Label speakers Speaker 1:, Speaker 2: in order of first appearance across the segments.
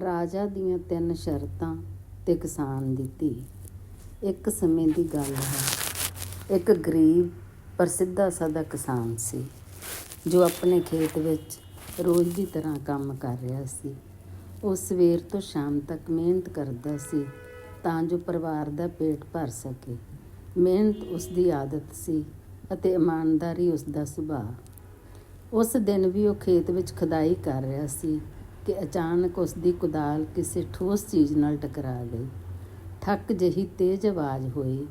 Speaker 1: ਰਾਜਾ ਦੀਆਂ ਤਿੰਨ ਸ਼ਰਤਾਂ ਤੇ ਕਿਸਾਨ ਦੀ ਧੀ। ਇੱਕ ਸਮੇਂ ਦੀ ਗੱਲ ਹੈ। ਇੱਕ ਗਰੀਬ ਪਰ ਸਿੱਧਾ ਸਾਦਾ ਕਿਸਾਨ ਸੀ, ਜੋ ਆਪਣੇ ਖੇਤ ਵਿੱਚ ਰੋਜ਼ ਦੀ ਤਰ੍ਹਾਂ ਕੰਮ ਕਰ ਰਿਹਾ ਸੀ। ਉਹ ਸਵੇਰ ਤੋਂ ਸ਼ਾਮ ਤੱਕ ਮਿਹਨਤ ਕਰਦਾ ਸੀ ਤਾਂ ਜੋ ਪਰਿਵਾਰ ਦਾ ਪੇਟ ਭਰ ਸਕੇ। ਮਿਹਨਤ ਉਸ ਦੀ ਆਦਤ ਸੀ ਅਤੇ ਇਮਾਨਦਾਰੀ ਉਸ ਦਾ ਸੁਭਾਅ। ਉਸ ਦਿਨ ਵੀ ਉਹ ਖੇਤ ਵਿੱਚ ਖੁਦਾਈ ਕਰ ਰਿਹਾ ਸੀ ਕਿ ਅਚਾਨਕ ਉਸ ਦੀ ਕੁਦਾਲ ਕਿਸੇ ਠੋਸ ਚੀਜ਼ ਨਾਲ ਟਕਰਾ ਗਈ। ਠੱਕ ਜਿਹੀ ਤੇਜ਼ ਆਵਾਜ਼ ਹੋਈ,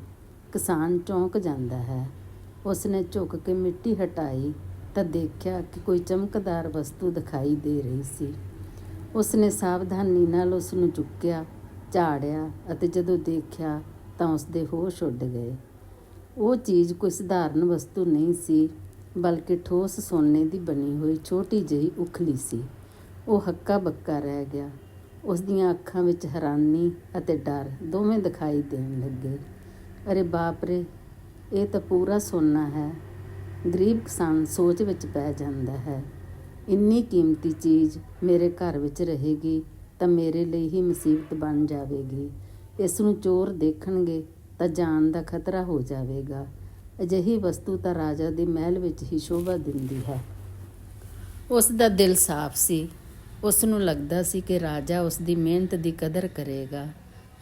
Speaker 1: ਕਿਸਾਨ ਚੌਂਕ ਜਾਂਦਾ ਹੈ। ਉਸ ਨੇ ਝੁਕ ਕੇ ਮਿੱਟੀ ਹਟਾਈ ਤਾਂ ਦੇਖਿਆ ਕਿ ਕੋਈ ਚਮਕਦਾਰ ਵਸਤੂ ਦਿਖਾਈ ਦੇ ਰਹੀ ਸੀ। ਉਸ ਨੇ ਸਾਵਧਾਨੀ ਨਾਲ ਉਸ ਨੂੰ ਚੁੱਕਿਆ, ਝਾੜਿਆ ਅਤੇ ਜਦੋਂ ਦੇਖਿਆ ਤਾਂ ਉਸ ਦੇ ਹੋਸ਼ ਉੱਡ ਗਏ। ਉਹ ਚੀਜ਼ ਕੋਈ ਸਧਾਰਨ ਵਸਤੂ ਨਹੀਂ ਸੀ, ਬਲਕਿ ਠੋਸ ਸੋਨੇ ਦੀ ਬਣੀ ਹੋਈ ਛੋਟੀ ਜਿਹੀ ਉਖਲੀ ਸੀ। ਉਹ ਹੱਕਾ ਬੱਕਾ ਰਹਿ ਗਿਆ। ਉਸ ਦੀਆਂ ਅੱਖਾਂ ਵਿੱਚ ਹੈਰਾਨੀ ਅਤੇ ਡਰ ਦੋਵੇਂ ਦਿਖਾਈ ਦੇਣ ਲੱਗੇ। ਅਰੇ ਬਾਪ ਰੇ, ਇਹ ਤਾਂ ਪੂਰਾ ਸੋਨਾ ਹੈ। ਗਰੀਬ ਕਿਸਾਨ ਸੋਚ ਵਿੱਚ ਪੈ ਜਾਂਦਾ ਹੈ। ਇੰਨੀ ਕੀਮਤੀ ਚੀਜ਼ ਮੇਰੇ ਘਰ ਵਿੱਚ ਰਹੇਗੀ ਤਾਂ ਮੇਰੇ ਲਈ ਹੀ ਮੁਸੀਬਤ ਬਣ ਜਾਵੇਗੀ। ਇਸ ਨੂੰ ਚੋਰ ਦੇਖਣਗੇ ਤਾਂ ਜਾਨ ਦਾ ਖਤਰਾ ਹੋ ਜਾਵੇਗਾ। ਅਜਿਹੀ ਵਸਤੂ ਤਾਂ ਰਾਜਾ ਦੇ ਮਹਿਲ ਵਿੱਚ ਹੀ ਸ਼ੋਭਾ ਦਿੰਦੀ ਹੈ। ਉਸ ਦਾ ਦਿਲ ਸਾਫ਼ ਸੀ। ਉਸ ਨੂੰ ਲੱਗਦਾ ਸੀ ਕਿ ਰਾਜਾ ਉਸ ਦੀ ਮਿਹਨਤ ਦੀ ਕਦਰ ਕਰੇਗਾ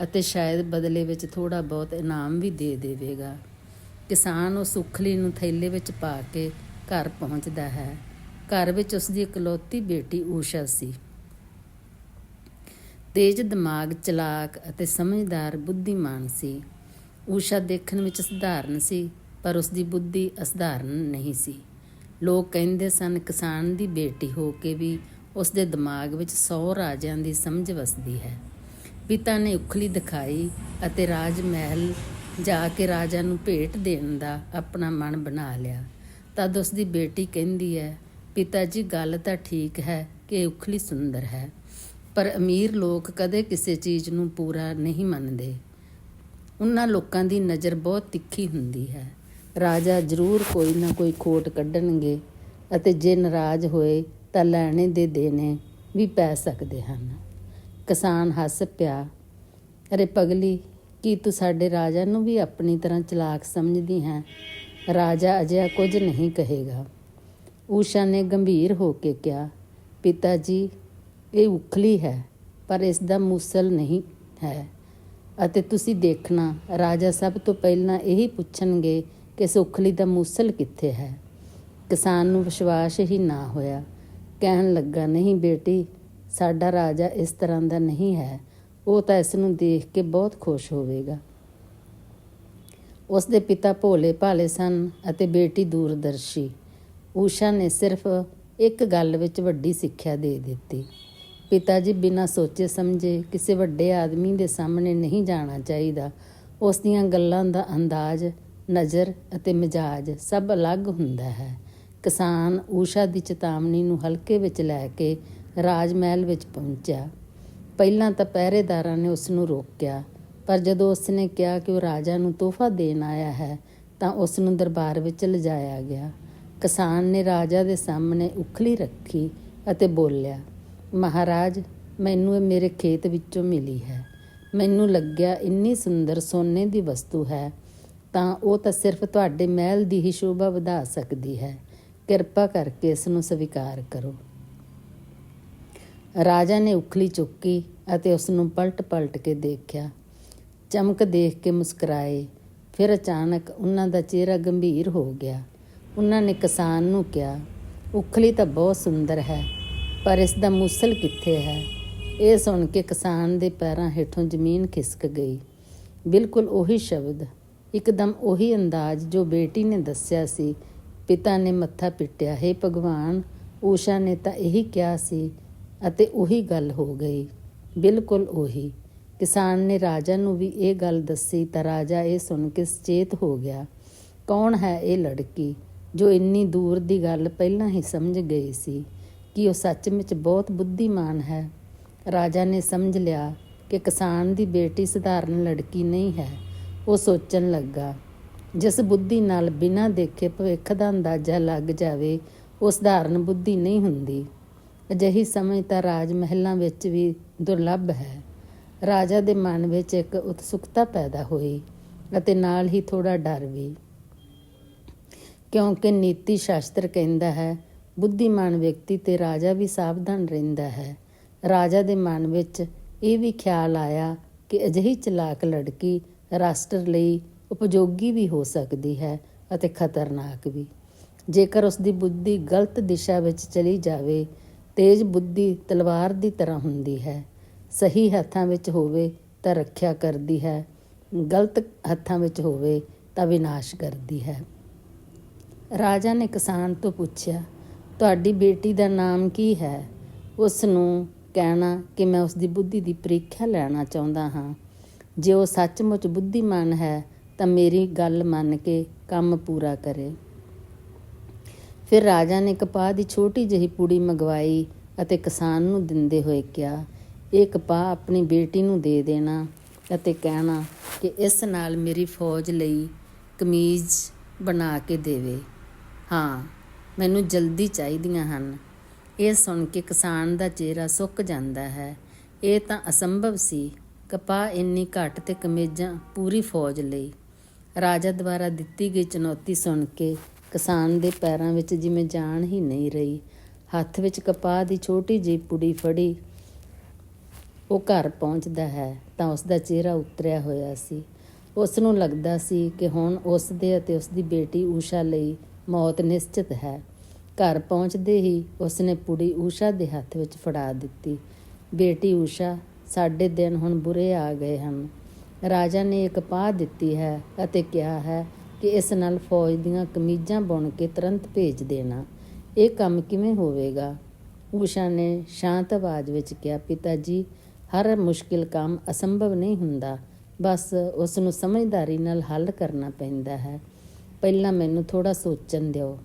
Speaker 1: ਅਤੇ ਸ਼ਾਇਦ ਬਦਲੇ ਵਿੱਚ ਥੋੜਾ ਬਹੁਤ ਇਨਾਮ ਵੀ ਦੇ ਦੇਵੇਗਾ। ਕਿਸਾਨ ਉਸ ਉਖਲੀ ਨੂੰ ਥੈਲੇ ਵਿੱਚ ਪਾ ਕੇ ਘਰ ਪਹੁੰਚਦਾ ਹੈ। ਘਰ ਵਿੱਚ ਉਸ ਦੀ ਇਕਲੌਤੀ ਬੇਟੀ ਊਸ਼ਾ ਸੀ। ਤੇਜ਼ ਦਿਮਾਗ, ਚਲਾਕ ਅਤੇ ਸਮਝਦਾਰ ਬੁੱਧੀਮਾਨ ਸੀ। ਊਸ਼ਾ ਦੇਖਣ ਵਿੱਚ ਸਧਾਰਨ ਸੀ, ਪਰ ਉਸ ਦੀ ਬੁੱਧੀ ਅਸਧਾਰਨ ਨਹੀਂ ਸੀ। ਲੋਕ ਕਹਿੰਦੇ ਸਨ, ਕਿਸਾਨ ਦੀ ਬੇਟੀ ਹੋ ਕੇ ਵੀ ਉਸ ਦੇ ਦਿਮਾਗ ਵਿੱਚ 100 ਰਾਜਿਆਂ ਦੀ ਸਮਝ ਵਸਦੀ ਹੈ। ਪਿਤਾ ਨੇ ਉਖਲੀ ਦਿਖਾਈ ਅਤੇ ਰਾਜ ਮਹਿਲ ਜਾ ਕੇ ਰਾਜਾ ਨੂੰ ਭੇਟ ਦੇਣ ਦਾ ਆਪਣਾ ਮਨ ਬਣਾ ਲਿਆ। ਤਦ ਉਸ ਦੀ ਬੇਟੀ ਕਹਿੰਦੀ ਹੈ, ਪਿਤਾ ਜੀ, ਗੱਲ ਤਾਂ ਠੀਕ ਹੈ ਕਿ ਉਖਲੀ ਸੁੰਦਰ ਹੈ, ਪਰ ਅਮੀਰ ਲੋਕ ਕਦੇ ਕਿਸੇ ਚੀਜ਼ ਨੂੰ ਪੂਰਾ ਨਹੀਂ ਮੰਨਦੇ। ਉਹਨਾਂ ਲੋਕਾਂ ਦੀ ਨਜ਼ਰ ਬਹੁਤ ਤਿੱਖੀ ਹੁੰਦੀ ਹੈ। ਰਾਜਾ ਜ਼ਰੂਰ ਕੋਈ ਨਾ ਕੋਈ ਖੋਟ ਕੱਢਣਗੇ ਅਤੇ ਜੇ ਨਾਰਾਜ਼ ਹੋਏ ਤਾਂ ਲੈਣੇ ਦੇ ਦੇਣੇ ਵੀ ਪੈ ਸਕਦੇ ਹਨ। ਕਿਸਾਨ ਹੱਸ ਪਿਆ, ਅਰੇ ਪਗਲੀ, ਕੀ ਤੂੰ ਸਾਡੇ ਰਾਜਾ ਨੂੰ ਵੀ ਆਪਣੀ ਤਰ੍ਹਾਂ ਚਲਾਕ ਸਮਝਦੀ ਹੈ? ਰਾਜਾ ਅਜਿਹਾ ਕੁਝ ਨਹੀਂ ਕਹੇਗਾ। ਊਸ਼ਾ ਨੇ ਗੰਭੀਰ ਹੋ ਕੇ ਕਿਹਾ, ਪਿਤਾ ਜੀ, ਇਹ ਉਖਲੀ ਹੈ, ਪਰ ਇਸ ਦਾ ਮੂਸਲ ਨਹੀਂ ਹੈ। ਅਤੇ ਤੁਸੀਂ ਦੇਖਣਾ, ਰਾਜਾ ਸਭ ਤੋਂ ਪਹਿਲਾਂ ਇਹੀ ਪੁੱਛਣਗੇ ਕਿ ਇਸ ਉਖਲੀ ਦਾ ਮੂਸਲ ਕਿੱਥੇ ਹੈ? ਕਿਸਾਨ ਨੂੰ ਵਿਸ਼ਵਾਸ ਹੀ ਨਾ ਹੋਇਆ। ਕਹਿਣ ਲੱਗਾ, ਨਹੀਂ ਬੇਟੀ, ਸਾਡਾ ਰਾਜਾ ਇਸ ਤਰ੍ਹਾਂ ਦਾ ਨਹੀਂ ਹੈ। ਉਹ ਤਾਂ ਇਸ ਨੂੰ ਦੇਖ ਕੇ ਬਹੁਤ ਖੁਸ਼ ਹੋਵੇਗਾ। ਉਸ ਦੇ ਪਿਤਾ ਭੋਲੇ ਭਾਲੇ ਸਨ ਅਤੇ ਬੇਟੀ ਦੂਰਦਰਸ਼ੀ। ਊਸ਼ਾ ਨੇ ਸਿਰਫ ਇੱਕ ਗੱਲ ਵਿੱਚ ਵੱਡੀ ਸਿੱਖਿਆ ਦੇ ਦਿੱਤੀ। ਪਿਤਾ ਜੀ ਬਿਨਾਂ ਸੋਚੇ ਸਮਝੇ ਕਿਸੇ ਵੱਡੇ ਆਦਮੀ ਦੇ ਸਾਹਮਣੇ ਨਹੀਂ ਜਾਣਾ ਚਾਹੀਦਾ। ਉਸ ਦੀਆਂ ਗੱਲਾਂ ਦਾ ਅੰਦਾਜ਼, ਨਜ਼ਰ ਅਤੇ ਮਿਜਾਜ ਸਭ ਅਲੱਗ ਹੁੰਦਾ ਹੈ। ਕਿਸਾਨ ਊਸ਼ਾ ਦੀ ਚੇਤਾਵਨੀ ਨੂੰ ਹਲਕੇ ਵਿੱਚ ਲੈ ਕੇ ਰਾਜ ਮਹਿਲ ਵਿੱਚ ਪਹੁੰਚਿਆ। ਪਹਿਲਾਂ ਤਾਂ ਪਹਿਰੇਦਾਰਾਂ ਨੇ ਉਸ ਨੂੰ ਰੋਕਿਆ, ਪਰ ਜਦੋਂ ਉਸ ਨੇ ਕਿਹਾ ਕਿ ਉਹ ਰਾਜਾ ਨੂੰ ਤੋਹਫਾ ਦੇਣ ਆਇਆ ਹੈ, ਤਾਂ ਉਸ ਨੂੰ ਦਰਬਾਰ ਵਿੱਚ ਲਿਜਾਇਆ ਗਿਆ। ਕਿਸਾਨ ਨੇ ਰਾਜਾ ਦੇ ਸਾਹਮਣੇ ਉਖਲੀ ਰੱਖੀ ਅਤੇ ਬੋਲਿਆ, ਮਹਾਰਾਜ, ਮੈਨੂੰ ਇਹ ਮੇਰੇ ਖੇਤ ਵਿੱਚੋਂ ਮਿਲੀ ਹੈ। ਮੈਨੂੰ ਲੱਗਿਆ ਇੰਨੀ ਸੁੰਦਰ ਸੋਨੇ ਦੀ ਵਸਤੂ ਹੈ, ਤਾਂ ਉਹ ਤਾਂ ਸਿਰਫ ਤੁਹਾਡੇ ਮਹਿਲ ਦੀ ਹੀ ਸ਼ੋਭਾ ਵਧਾ ਸਕਦੀ ਹੈ। ਕਿਰਪਾ ਕਰਕੇ ਇਸ ਨੂੰ ਸਵੀਕਾਰ ਕਰੋ। ਰਾਜਾ ਨੇ ਉਖਲੀ ਚੁੱਕੀ ਅਤੇ ਉਸ ਨੂੰ ਪਲਟ-ਪਲਟ ਕੇ ਦੇਖਿਆ। ਚਮਕ ਦੇਖ ਕੇ ਮੁਸਕਰਾਏ। ਫਿਰ ਅਚਾਨਕ ਉਹਨਾਂ ਦਾ ਚਿਹਰਾ ਗੰਭੀਰ ਹੋ ਗਿਆ। ਉਹਨਾਂ ਨੇ ਕਿਸਾਨ ਨੂੰ ਕਿਹਾ, ਉਖਲੀ ਤਾਂ ਬਹੁਤ ਸੁੰਦਰ ਹੈ, ਪਰ ਇਸ ਦਾ ਮੂਸਲ ਕਿੱਥੇ ਹੈ? ਇਹ ਸੁਣ ਕੇ ਕਿਸਾਨ ਦੇ ਪੈਰਾਂ ਹੇਠੋਂ ਜ਼ਮੀਨ ਖਿਸਕ ਗਈ। ਬਿਲਕੁਲ ਉਹੀ ਸ਼ਬਦ, ਇੱਕਦਮ ਉਹੀ ਅੰਦਾਜ਼ ਜੋ ਬੇਟੀ ਨੇ ਦੱਸਿਆ ਸੀ ਪਿਤਾ ਨੇ ਮੱਥਾ ਪਿੱਟਿਆ, ਹੈ ਭਗਵਾਨ, ਊਸ਼ਾ ਨੇ ਤਾਂ ਇਹੀ ਕਿਹਾ ਸੀ ਅਤੇ ਉਹੀ ਗੱਲ ਹੋ ਗਈ। ਬਿਲਕੁਲ ਉਹੀ। ਕਿਸਾਨ ਨੇ ਰਾਜਾ ਨੂੰ ਵੀ ਇਹ ਗੱਲ ਦੱਸੀ ਤਾਂ ਰਾਜਾ ਇਹ ਸੁਣ ਕੇ ਸੁਚੇਤ ਹੋ ਗਿਆ, ਕੌਣ ਹੈ ਇਹ ਲੜਕੀ ਜੋ ਇੰਨੀ ਦੂਰ ਦੀ ਗੱਲ ਪਹਿਲਾਂ ਹੀ ਸਮਝ ਗਈ ਸੀ ਕਿ ਉਹ ਸੱਚਮੁੱਚ ਬਹੁਤ ਬੁੱਧੀਮਾਨ ਹੈ? ਰਾਜਾ ਨੇ ਸਮਝ ਲਿਆ ਕਿ ਕਿਸਾਨ ਦੀ ਬੇਟੀ ਸਧਾਰਨ ਲੜਕੀ ਨਹੀਂ ਹੈ। ਉਹ ਸੋਚਣ ਲੱਗਾ ਜਿਸ ਬੁੱਧੀ ਨਾਲ ਬਿਨਾਂ ਦੇਖੇ ਭਵਿੱਖ ਦਾ ਅੰਦਾਜ਼ਾ ਲੱਗ ਜਾਵੇ ਉਹ ਸਧਾਰਨ ਬੁੱਧੀ ਨਹੀਂ ਹੁੰਦੀ। ਅਜਿਹੀ ਸਮਝ ਤਾਂ ਰਾਜ ਮਹਿਲਾਂ ਵਿੱਚ ਵੀ ਦੁਰਲੱਭ ਹੈ। ਰਾਜਾ ਦੇ ਮਨ ਵਿੱਚ ਇੱਕ ਉਤਸੁਕਤਾ ਪੈਦਾ ਹੋਈ ਅਤੇ ਨਾਲ ਹੀ ਥੋੜਾ ਡਰ ਵੀ। ਕਿਉਂਕਿ ਨੀਤੀ ਸ਼ਾਸਤਰ ਕਹਿੰਦਾ ਹੈ, ਬੁੱਧੀਮਾਨ ਵਿਅਕਤੀ ਤੇ ਰਾਜਾ ਵੀ ਸਾਵਧਾਨ ਰਹਿੰਦਾ ਹੈ। ਰਾਜਾ ਦੇ ਮਨ ਵਿੱਚ ਇਹ ਵੀ ਖਿਆਲ ਆਇਆ ਕਿ ਅਜਿਹੀ ਚਲਾਕ ਲੜਕੀ ਰਾਸ਼ਟਰ ਲਈ ਉਪਯੋਗੀ ਵੀ ਹੋ ਸਕਦੀ ਹੈ ਅਤੇ ਖਤਰਨਾਕ ਵੀ। ਜੇਕਰ ਉਸ ਦੀ ਬੁੱਧੀ ਗਲਤ ਦਿਸ਼ਾ ਵਿੱਚ ਚਲੀ ਜਾਵੇ, ਤੇਜ਼ ਬੁੱਧੀ ਤਲਵਾਰ ਦੀ ਤਰ੍ਹਾਂ ਹੁੰਦੀ ਹੈ। ਸਹੀ ਹੱਥਾਂ ਵਿੱਚ ਹੋਵੇ ਤਾਂ ਰੱਖਿਆ ਕਰਦੀ ਹੈ, ਗਲਤ ਹੱਥਾਂ ਵਿੱਚ ਹੋਵੇ ਤਾਂ ਵਿਨਾਸ਼ ਕਰਦੀ ਹੈ। ਰਾਜਾ ਨੇ ਕਿਸਾਨ ਤੋਂ ਪੁੱਛਿਆ, ਤੁਹਾਡੀ ਬੇਟੀ ਦਾ ਨਾਮ ਕੀ ਹੈ? ਉਸ ਨੂੰ ਕਹਿਣਾ ਕਿ ਮੈਂ ਉਸ ਦੀ ਬੁੱਧੀ ਦੀ ਪ੍ਰੀਖਿਆ ਲੈਣਾ ਚਾਹੁੰਦਾ ਹਾਂ। ਜੇ ਉਹ ਸੱਚਮੁੱਚ ਬੁੱਧੀਮਾਨ ਹੈ ਤਾਂ ਮੇਰੀ ਗੱਲ ਮੰਨ ਕੇ ਕੰਮ ਪੂਰਾ ਕਰੇ। ਫਿਰ ਰਾਜਾ ਨੇ ਕਪਾਹ ਦੀ ਛੋਟੀ ਜਿਹੀ ਪੂੜੀ ਮੰਗਵਾਈ ਅਤੇ ਕਿਸਾਨ ਨੂੰ ਦਿੰਦੇ ਹੋਏ ਕਿਹਾ, ਇਹ ਕਪਾਹ ਆਪਣੀ ਬੇਟੀ ਨੂੰ ਦੇ ਦੇਣਾ ਅਤੇ ਕਹਿਣਾ ਕਿ ਇਸ ਨਾਲ ਮੇਰੀ ਫੌਜ ਲਈ ਕਮੀਜ਼ ਬਣਾ ਕੇ ਦੇਵੇ। ਹਾਂ, ਮੈਨੂੰ ਜਲਦੀ ਚਾਹੀਦੀਆਂ ਹਨ। ਇਹ ਸੁਣ ਕੇ ਕਿਸਾਨ ਦਾ ਚਿਹਰਾ ਸੁੱਕ ਜਾਂਦਾ ਹੈ। ਇਹ ਤਾਂ ਅਸੰਭਵ ਸੀ ਕਪਾਹ ਇੰਨੀ ਘੱਟ ਤੇ ਕਮੀਜ਼ਾਂ ਪੂਰੀ ਫੌਜ ਲਈ। ਰਾਜਾ ਦੁਆਰਾ ਦਿੱਤੀ ਗਈ ਚੁਣੌਤੀ ਸੁਣ ਕੇ ਕਿਸਾਨ ਦੇ ਪੈਰਾਂ ਵਿੱਚ ਜਿਵੇਂ ਜਾਨ ਹੀ ਨਹੀਂ ਰਹੀ। ਹੱਥ ਵਿੱਚ ਕਪਾਹ ਦੀ ਛੋਟੀ ਜਿਹੀ ਪੁੜੀ ਫੜੀ, ਉਹ ਘਰ ਪਹੁੰਚਦਾ ਹੈ ਤਾਂ ਉਸ ਦਾ ਚਿਹਰਾ ਉਤਰਿਆ ਹੋਇਆ ਸੀ। ਉਸ ਨੂੰ ਲੱਗਦਾ ਸੀ ਕਿ ਹੁਣ ਉਸ ਦੇ ਅਤੇ ਉਸ ਦੀ ਬੇਟੀ ਊਸ਼ਾ ਲਈ ਮੌਤ ਨਿਸ਼ਚਿਤ ਹੈ। ਘਰ ਪਹੁੰਚਦੇ ਹੀ ਉਸ ਨੇ ਪੁੜੀ ਊਸ਼ਾ ਦੇ ਹੱਥ ਵਿੱਚ ਫੜਾ ਦਿੱਤੀ। ਬੇਟੀ ਊਸ਼ਾ, ਸਾਡੇ ਦਿਨ ਹੁਣ ਬੁਰੇ ਆ ਗਏ ਹਨ। ਰਾਜਾ ਨੇ ਇੱਕ ਪਾਹ ਦਿੱਤੀ ਹੈ ਅਤੇ ਕਿਹਾ ਹੈ ਕਿ ਇਸ ਨਾਲ ਫੌਜ ਦੀਆਂ ਕਮੀਜ਼ਾਂ ਬੁਣ ਕੇ ਤੁਰੰਤ ਭੇਜ ਦੇਣਾ। ਇਹ ਕੰਮ ਕਿਵੇਂ ਹੋਵੇਗਾ? ਊਸ਼ਾ ਨੇ ਸ਼ਾਂਤ ਆਵਾਜ਼ ਵਿੱਚ ਕਿਹਾ, ਪਿਤਾ ਜੀ, ਹਰ ਮੁਸ਼ਕਿਲ ਕੰਮ ਅਸੰਭਵ ਨਹੀਂ ਹੁੰਦਾ। ਬਸ ਉਸ ਨੂੰ ਸਮਝਦਾਰੀ ਨਾਲ ਹੱਲ ਕਰਨਾ ਪੈਂਦਾ ਹੈ। ਪਹਿਲਾਂ ਮੈਨੂੰ ਥੋੜਾ ਸੋਚਣ ਦਿਓ।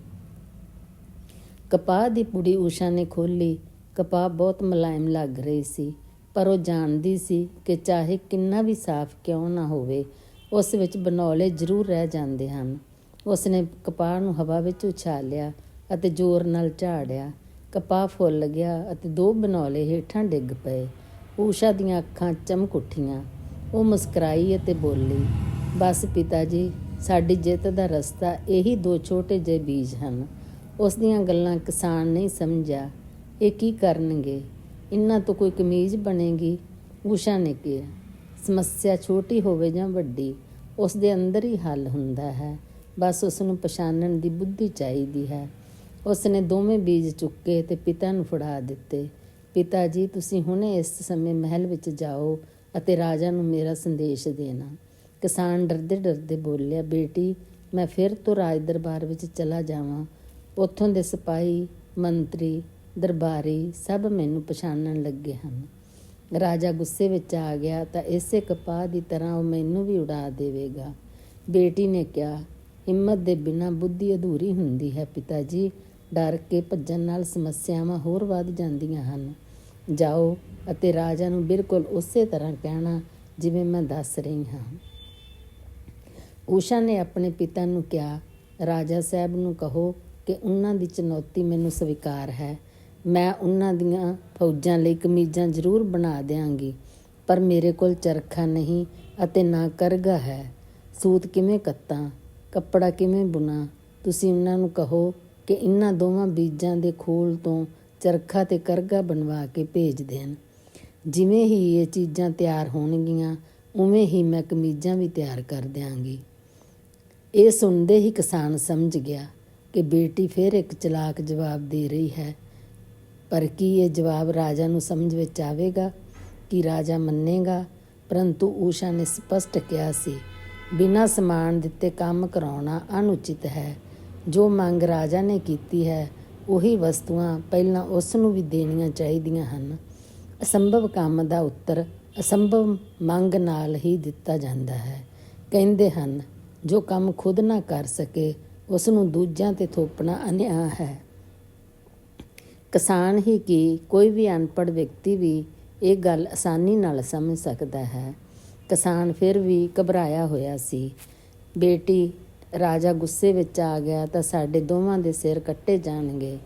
Speaker 1: ਕਪਾਹ ਦੀ ਪੁੜੀ ਊਸ਼ਾ ਨੇ ਖੋਲੀ ਕਪਾਹ ਬਹੁਤ ਮੁਲਾਇਮ ਲੱਗ ਰਹੀ ਸੀ। ਪਰ ਉਹ ਜਾਣਦੀ ਸੀ ਕਿ ਚਾਹੇ ਕਿੰਨਾ ਵੀ ਸਾਫ਼ ਕਿਉਂ ਨਾ ਹੋਵੇ, ਉਸ ਵਿੱਚ ਬਨੌਲੇ ਜ਼ਰੂਰ ਰਹਿ ਜਾਂਦੇ ਹਨ। ਉਸਨੇ ਕਪਾਹ ਨੂੰ ਹਵਾ ਵਿੱਚ ਉਛਾਲਿਆ ਅਤੇ ਜ਼ੋਰ ਨਾਲ ਝਾੜਿਆ। ਕਪਾਹ ਫੁੱਲ ਗਿਆ ਅਤੇ ਦੋ ਬਨੌਲੇ ਹੇਠਾਂ ਡਿੱਗ ਪਏ। ਊਸ਼ਾ ਦੀਆਂ ਅੱਖਾਂ ਚਮਕ ਉੱਠੀਆਂ। ਉਹ ਮੁਸਕਰਾਈ ਅਤੇ ਬੋਲੀ, ਬਸ ਪਿਤਾ ਜੀ ਸਾਡੀ ਜਿੱਤ ਦਾ ਰਸਤਾ ਇਹੀ ਦੋ ਛੋਟੇ ਜਿਹੇ ਬੀਜ ਹਨ। ਉਸ ਦੀਆਂ ਗੱਲਾਂ ਕਿਸਾਨ ਨਹੀਂ ਸਮਝਿਆ। ਇਹ ਕੀ ਕਰਨਗੇ? ਇਹਨਾਂ ਤੋਂ ਕੋਈ ਕਮੀਜ਼ ਬਣੇਗੀ? ਊਸ਼ਾ ਨੇ ਕਿਹਾ, ਸਮੱਸਿਆ ਛੋਟੀ ਹੋਵੇ ਜਾਂ ਵੱਡੀ ਉਸ ਦੇ ਅੰਦਰ ਹੀ ਹੱਲ ਹੁੰਦਾ ਹੈ। ਬਸ ਉਸ ਨੂੰ ਪਛਾਣਨ ਦੀ ਬੁੱਧੀ ਚਾਹੀਦੀ ਹੈ। ਉਸ ਨੇ ਦੋਵੇਂ ਬੀਜ ਚੁੱਕੇ ਤੇ ਪਿਤਾ ਨੂੰ ਫੜਾ ਦਿੱਤੇ। ਪਿਤਾ ਜੀ, ਤੁਸੀਂ ਹੁਣੇ ਇਸ ਸਮੇਂ ਮਹਿਲ ਵਿੱਚ ਜਾਓ ਅਤੇ ਰਾਜਾ ਨੂੰ ਮੇਰਾ ਸੰਦੇਸ਼ ਦੇਣਾ। ਕਿਸਾਨ ਡਰਦੇ ਡਰਦੇ ਬੋਲਿਆ, ਬੇਟੀ, ਮੈਂ ਫਿਰ ਤੋਂ ਰਾਜ ਦਰਬਾਰ ਵਿੱਚ ਚਲਾ ਜਾਵਾਂ। ਉੱਥੋਂ ਦੇ ਸਿਪਾਹੀ, ਮੰਤਰੀ ਦਰਬਾਰੀ ਸਭ ਮੈਨੂੰ ਪਛਾਣਨ ਲੱਗੇ ਹਨ। ਰਾਜਾ ਗੁੱਸੇ ਵਿੱਚ ਆ ਗਿਆ ਤਾਂ ਇਸੇ ਕਪਾਹ ਦੀ ਤਰ੍ਹਾਂ ਉਹ ਮੈਨੂੰ ਵੀ ਉਡਾ ਦੇਵੇਗਾ। ਬੇਟੀ ਨੇ ਕਿਹਾ, ਹਿੰਮਤ ਦੇ ਬਿਨਾਂ ਬੁੱਧੀ ਅਧੂਰੀ ਹੁੰਦੀ ਹੈ ਪਿਤਾ ਜੀ ਡਰ ਕੇ ਭੱਜਣ ਨਾਲ ਸਮੱਸਿਆਵਾਂ ਹੋਰ ਵੱਧ ਜਾਂਦੀਆਂ ਹਨ। ਜਾਓ ਅਤੇ ਰਾਜਾ ਨੂੰ ਬਿਲਕੁਲ ਉਸੇ ਤਰ੍ਹਾਂ ਕਹਿਣਾ ਜਿਵੇਂ ਮੈਂ ਦੱਸ ਰਹੀ ਹਾਂ। ਊਸ਼ਾ ਨੇ ਆਪਣੇ ਪਿਤਾ ਨੂੰ ਕਿਹਾ, ਰਾਜਾ ਸਾਹਿਬ ਨੂੰ ਕਹੋ ਕਿ ਉਹਨਾਂ ਦੀ ਚੁਣੌਤੀ ਮੈਨੂੰ ਸਵੀਕਾਰ ਹੈ। ਮੈਂ ਉਹਨਾਂ ਦੀਆਂ ਫੌਜਾਂ ਲਈ ਕਮੀਜ਼ਾਂ ਜ਼ਰੂਰ ਬਣਾ ਦਿਆਂਗੀ, ਪਰ ਮੇਰੇ ਕੋਲ ਚਰਖਾ ਨਹੀਂ ਅਤੇ ਨਾ ਕਰਗਾ ਹੈ। ਸੂਤ ਕਿਵੇਂ ਕੱਤਾਂ, ਕੱਪੜਾ ਕਿਵੇਂ ਬੁਣਾ, ਤੁਸੀਂ ਉਹਨਾਂ ਨੂੰ ਕਹੋ ਕਿ ਇਹਨਾਂ ਦੋਵਾਂ ਬੀਜਾਂ ਦੇ ਖੋਲ ਤੋਂ ਚਰਖਾ ਤੇ ਕਰਗਾ ਬਣਵਾ ਕੇ ਭੇਜ ਦੇਣ। ਜਿਵੇਂ ਹੀ ਇਹ ਚੀਜ਼ਾਂ ਤਿਆਰ ਹੋਣਗੀਆਂ, ਉਵੇਂ ਹੀ ਮੈਂ ਕਮੀਜ਼ਾਂ ਵੀ ਤਿਆਰ ਕਰ ਦਿਆਂਗੀ। ਇਹ ਸੁਣਦੇ ਹੀ ਕਿਸਾਨ ਸਮਝ ਗਿਆ ਕਿ ਬੇਟੀ ਫਿਰ ਇੱਕ ਚਲਾਕ ਜਵਾਬ ਦੇ ਰਹੀ ਹੈ ਪਰ ਕੀ ਇਹ ਜਵਾਬ ਰਾਜਾ ਨੂੰ ਸਮਝ ਵਿੱਚ ਆਵੇਗਾ ਕਿ ਰਾਜਾ ਮੰਨੇਗਾ? ਪਰੰਤੂ ਊਸ਼ਾ ਨੇ ਸਪਸ਼ਟ ਕਿਹਾ ਸੀ, ਬਿਨਾਂ ਸਮਾਨ ਦਿੱਤੇ ਕੰਮ ਕਰਾਉਣਾ ਅਨੁਚਿਤ ਹੈ। ਜੋ ਮੰਗ ਰਾਜਾ ਨੇ ਕੀਤੀ ਹੈ, ਉਹੀ ਵਸਤੂਆਂ ਪਹਿਲਾਂ ਉਸ ਨੂੰ ਵੀ ਦੇਣੀਆਂ ਚਾਹੀਦੀਆਂ ਹਨ। ਅਸੰਭਵ ਕੰਮ ਦਾ ਉੱਤਰ ਅਸੰਭਵ ਮੰਗ ਨਾਲ ਹੀ ਦਿੱਤਾ ਜਾਂਦਾ ਹੈ। ਕਹਿੰਦੇ ਹਨ, ਜੋ ਕੰਮ ਖੁਦ ਨਾ ਕਰ ਸਕੇ, ਉਸ ਨੂੰ ਦੂਜਿਆਂ ਤੇ ਥੋਪਣਾ ਅਨਿਆਂ ਹੈ। ਕਿਸਾਨ ਹੀ ਕੀ, ਕੋਈ ਵੀ ਅਨਪੜ੍ਹ ਵਿਅਕਤੀ ਵੀ ਇਹ ਗੱਲ ਆਸਾਨੀ ਨਾਲ ਸਮਝ ਸਕਦਾ ਹੈ। ਕਿਸਾਨ ਫਿਰ ਵੀ ਘਬਰਾਇਆ ਹੋਇਆ ਸੀ। ਬੇਟੀ ਰਾਜਾ ਗੁੱਸੇ ਵਿੱਚ ਆ ਗਿਆ ਤਾਂ ਸਾਡੇ ਦੋਵਾਂ ਦੇ ਸਿਰ ਕੱਟੇ ਜਾਣਗੇ।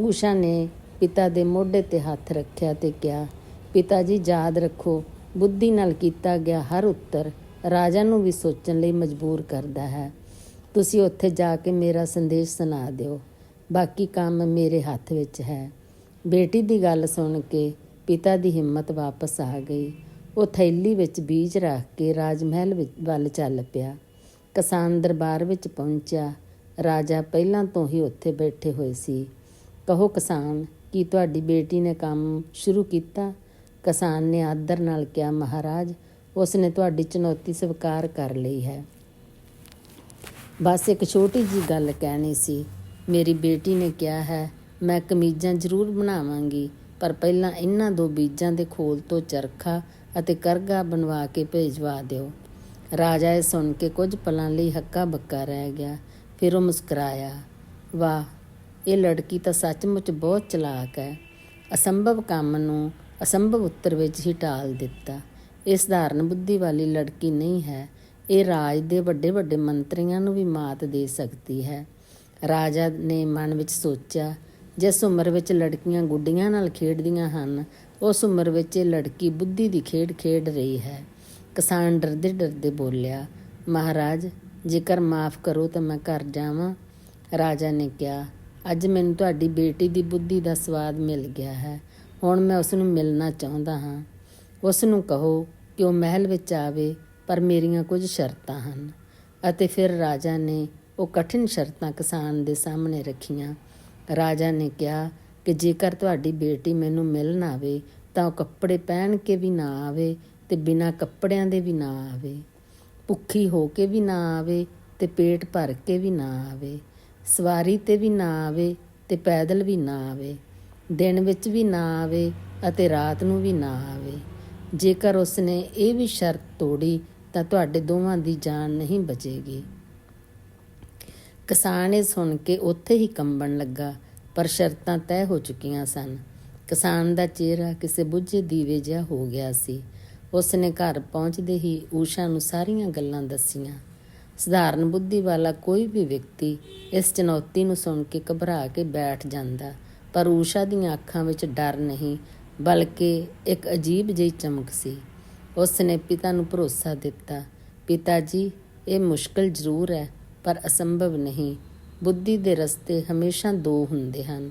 Speaker 1: ਊਸ਼ਾ ਨੇ ਪਿਤਾ ਦੇ ਮੋਢੇ ਤੇ ਹੱਥ ਰੱਖਿਆ ਤੇ ਕਿਹਾ, ਪਿਤਾ ਜੀ, ਯਾਦ ਰੱਖੋ, ਬੁੱਧੀ ਨਾਲ ਕੀਤਾ ਗਿਆ ਹਰ ਉੱਤਰ ਰਾਜਾ ਨੂੰ ਵੀ ਸੋਚਣ ਲਈ ਮਜਬੂਰ ਕਰਦਾ ਹੈ। ਤੁਸੀਂ ਉੱਥੇ ਜਾ ਕੇ ਮੇਰਾ ਸੰਦੇਸ਼ ਸੁਣਾ ਦਿਓ। ਬਾਕੀ ਕੰਮ ਮੇਰੇ ਹੱਥ ਵਿੱਚ ਹੈ। ਬੇਟੀ ਦੀ ਗੱਲ ਸੁਣ ਕੇ ਪਿਤਾ ਦੀ ਹਿੰਮਤ ਵਾਪਸ ਆ ਗਈ। ਉਹ ਥੈਲੀ ਵਿੱਚ ਬੀਜ ਰੱਖ ਕੇ ਰਾਜ ਮਹਿਲ ਵਿੱਚ ਵੱਲ ਚੱਲ ਪਿਆ। ਕਿਸਾਨ ਦਰਬਾਰ ਵਿੱਚ ਪਹੁੰਚਿਆ। ਰਾਜਾ ਪਹਿਲਾਂ ਤੋਂ ਹੀ ਉੱਥੇ ਬੈਠੇ ਹੋਏ ਸੀ। ਕਹੋ ਕਿਸਾਨ, ਕੀ ਤੁਹਾਡੀ ਬੇਟੀ ਨੇ ਕੰਮ ਸ਼ੁਰੂ ਕੀਤਾ? ਕਿਸਾਨ ਨੇ ਆਦਰ ਨਾਲ ਕਿਹਾ, ਮਹਾਰਾਜ ਉਸ ਨੇ ਤੁਹਾਡੀ ਚੁਣੌਤੀ ਸਵੀਕਾਰ ਕਰ ਲਈ ਹੈ। ਬਸ ਇੱਕ ਛੋਟੀ ਜੀ ਗੱਲ ਕਹਿਣੀ ਸੀ। ਮੇਰੀ ਬੇਟੀ ਨੇ ਕਿਹਾ ਹੈ, ਮੈਂ ਕਮੀਜ਼ਾਂ ਜ਼ਰੂਰ ਬਣਾਵਾਂਗੀ, ਪਰ ਪਹਿਲਾਂ ਇਹਨਾਂ ਦੋ ਬੀਜਾਂ ਦੇ ਖੋਲ ਤੋਂ ਚਰਖਾ ਅਤੇ ਕਰਗਾ ਬਣਵਾ ਕੇ ਭੇਜਵਾ ਦਿਓ। ਰਾਜਾ ਇਹ ਸੁਣ ਕੇ ਕੁਝ ਪਲਾਂ ਲਈ ਹੱਕਾ ਬੱਕਾ ਰਹਿ ਗਿਆ, ਫਿਰ ਉਹ ਮੁਸਕਰਾਇਆ, ਵਾਹ, ਇਹ ਲੜਕੀ ਤਾਂ ਸੱਚਮੁੱਚ ਬਹੁਤ ਚਲਾਕ ਹੈ। ਅਸੰਭਵ ਕੰਮ ਨੂੰ ਅਸੰਭਵ ਉੱਤਰ ਵਿੱਚ ਹੀ ਟਾਲ ਦਿੱਤਾ। ਇਹ ਸਧਾਰਨ ਬੁੱਧੀ ਵਾਲੀ ਲੜਕੀ ਨਹੀਂ ਹੈ, ਇਹ ਰਾਜ ਦੇ ਵੱਡੇ ਵੱਡੇ ਮੰਤਰੀਆਂ ਨੂੰ ਵੀ ਮਾਤ ਦੇ ਸਕਦੀ ਹੈ। ਰਾਜਾ ਨੇ ਮਨ ਵਿੱਚ ਸੋਚਿਆ, ਜਿਸ ਉਮਰ ਵਿੱਚ ਲੜਕੀਆਂ ਗੁੱਡੀਆਂ ਨਾਲ ਖੇਡਦੀਆਂ ਹਨ, ਉਸ ਉਮਰ ਵਿੱਚ ਇਹ ਲੜਕੀ ਬੁੱਧੀ ਦੀ ਖੇਡ ਖੇਡ ਰਹੀ ਹੈ। ਕਿਸਾਨ ਡਰਦੇ ਡਰਦੇ ਬੋਲਿਆ, ਮਹਾਰਾਜ, ਜੇਕਰ ਮਾਫ ਕਰੋ ਤਾਂ ਮੈਂ ਘਰ ਜਾਵਾਂ। ਰਾਜਾ ਨੇ ਕਿਹਾ, ਅੱਜ ਮੈਨੂੰ ਤੁਹਾਡੀ ਬੇਟੀ ਦੀ ਬੁੱਧੀ ਦਾ ਸਵਾਦ ਮਿਲ ਗਿਆ ਹੈ। ਹੁਣ ਮੈਂ ਉਸ ਨੂੰ ਮਿਲਣਾ ਚਾਹੁੰਦਾ ਹਾਂ। ਉਸ ਨੂੰ ਕਹੋ ਕਿ ਉਹ ਮਹਿਲ ਵਿੱਚ ਆਵੇ, ਪਰ ਮੇਰੀਆਂ ਕੁਝ ਸ਼ਰਤਾਂ ਹਨ। ਅਤੇ ਫਿਰ ਰਾਜਾ ਨੇ ਉਹ ਕਠਿਨ ਸ਼ਰਤਾਂ ਕਿਸਾਨ ਦੇ ਸਾਹਮਣੇ ਰੱਖੀਆਂ। ਰਾਜਾ ਨੇ ਕਿਹਾ ਕਿ ਜੇਕਰ ਤੁਹਾਡੀ ਬੇਟੀ ਮੈਨੂੰ ਮਿਲਣ ਆਵੇ, ਤਾਂ ਉਹ ਕੱਪੜੇ ਪਹਿਨ ਕੇ ਵੀ ਨਾ ਆਵੇ ਤੇ ਬਿਨਾਂ ਕੱਪੜਿਆਂ ਦੇ ਵੀ ਨਾ ਆਵੇ। ਭੁੱਖੀ ਹੋ ਕੇ ਵੀ ਨਾ ਆਵੇ ਤੇ ਪੇਟ ਭਰ ਕੇ ਵੀ ਨਾ ਆਵੇ। ਸਵਾਰੀ ਤੇ ਵੀ ਨਾ ਆਵੇ ਤੇ ਪੈਦਲ ਵੀ ਨਾ ਆਵੇ। ਦਿਨ ਵਿੱਚ ਵੀ ਨਾ ਆਵੇ ਅਤੇ ਰਾਤ ਨੂੰ ਵੀ ਨਾ ਆਵੇ। ਜੇਕਰ ਉਸਨੇ ਇਹ ਵੀ ਸ਼ਰਤ ਤੋੜੀ, ਤਾਂ ਤੁਹਾਡੇ ਦੋਵਾਂ ਦੀ ਜਾਨ ਨਹੀਂ ਬਚੇਗੀ। ਕਿਸਾਨ ਇਹ ਸੁਣ ਕੇ ਉੱਥੇ ਹੀ ਕੰਬਣ ਲੱਗਾ, ਪਰ ਸ਼ਰਤਾਂ ਤੈਅ ਹੋ ਚੁੱਕੀਆਂ ਸਨ। ਕਿਸਾਨ ਦਾ ਚਿਹਰਾ ਕਿਸੇ ਬੁੱਝੇ ਦੀਵੇ ਜਿਹਾ ਹੋ ਗਿਆ ਸੀ। ਉਸ ਨੇ ਘਰ ਪਹੁੰਚਦੇ ਹੀ ਊਸ਼ਾ ਨੂੰ ਸਾਰੀਆਂ ਗੱਲਾਂ ਦੱਸੀਆਂ। ਸਧਾਰਨ ਬੁੱਧੀ ਵਾਲਾ ਕੋਈ ਵੀ ਵਿਅਕਤੀ ਇਸ ਚੁਣੌਤੀ ਨੂੰ ਸੁਣ ਕੇ ਘਬਰਾ ਕੇ ਬੈਠ ਜਾਂਦਾ, ਪਰ ਊਸ਼ਾ ਦੀਆਂ ਅੱਖਾਂ ਵਿੱਚ ਡਰ ਨਹੀਂ, ਬਲਕਿ ਇੱਕ ਅਜੀਬ ਜਿਹੀ ਚਮਕ ਸੀ। ਉਸ ਨੇ ਪਿਤਾ ਨੂੰ ਭਰੋਸਾ ਦਿੱਤਾ, ਪਿਤਾ ਜੀ, ਇਹ ਮੁਸ਼ਕਲ ਜ਼ਰੂਰ ਹੈ। ਪਰ ਅਸੰਭਵ ਨਹੀਂ। ਬੁੱਧੀ ਦੇ ਰਸਤੇ ਹਮੇਸ਼ਾ ਦੋ ਹੁੰਦੇ ਹਨ।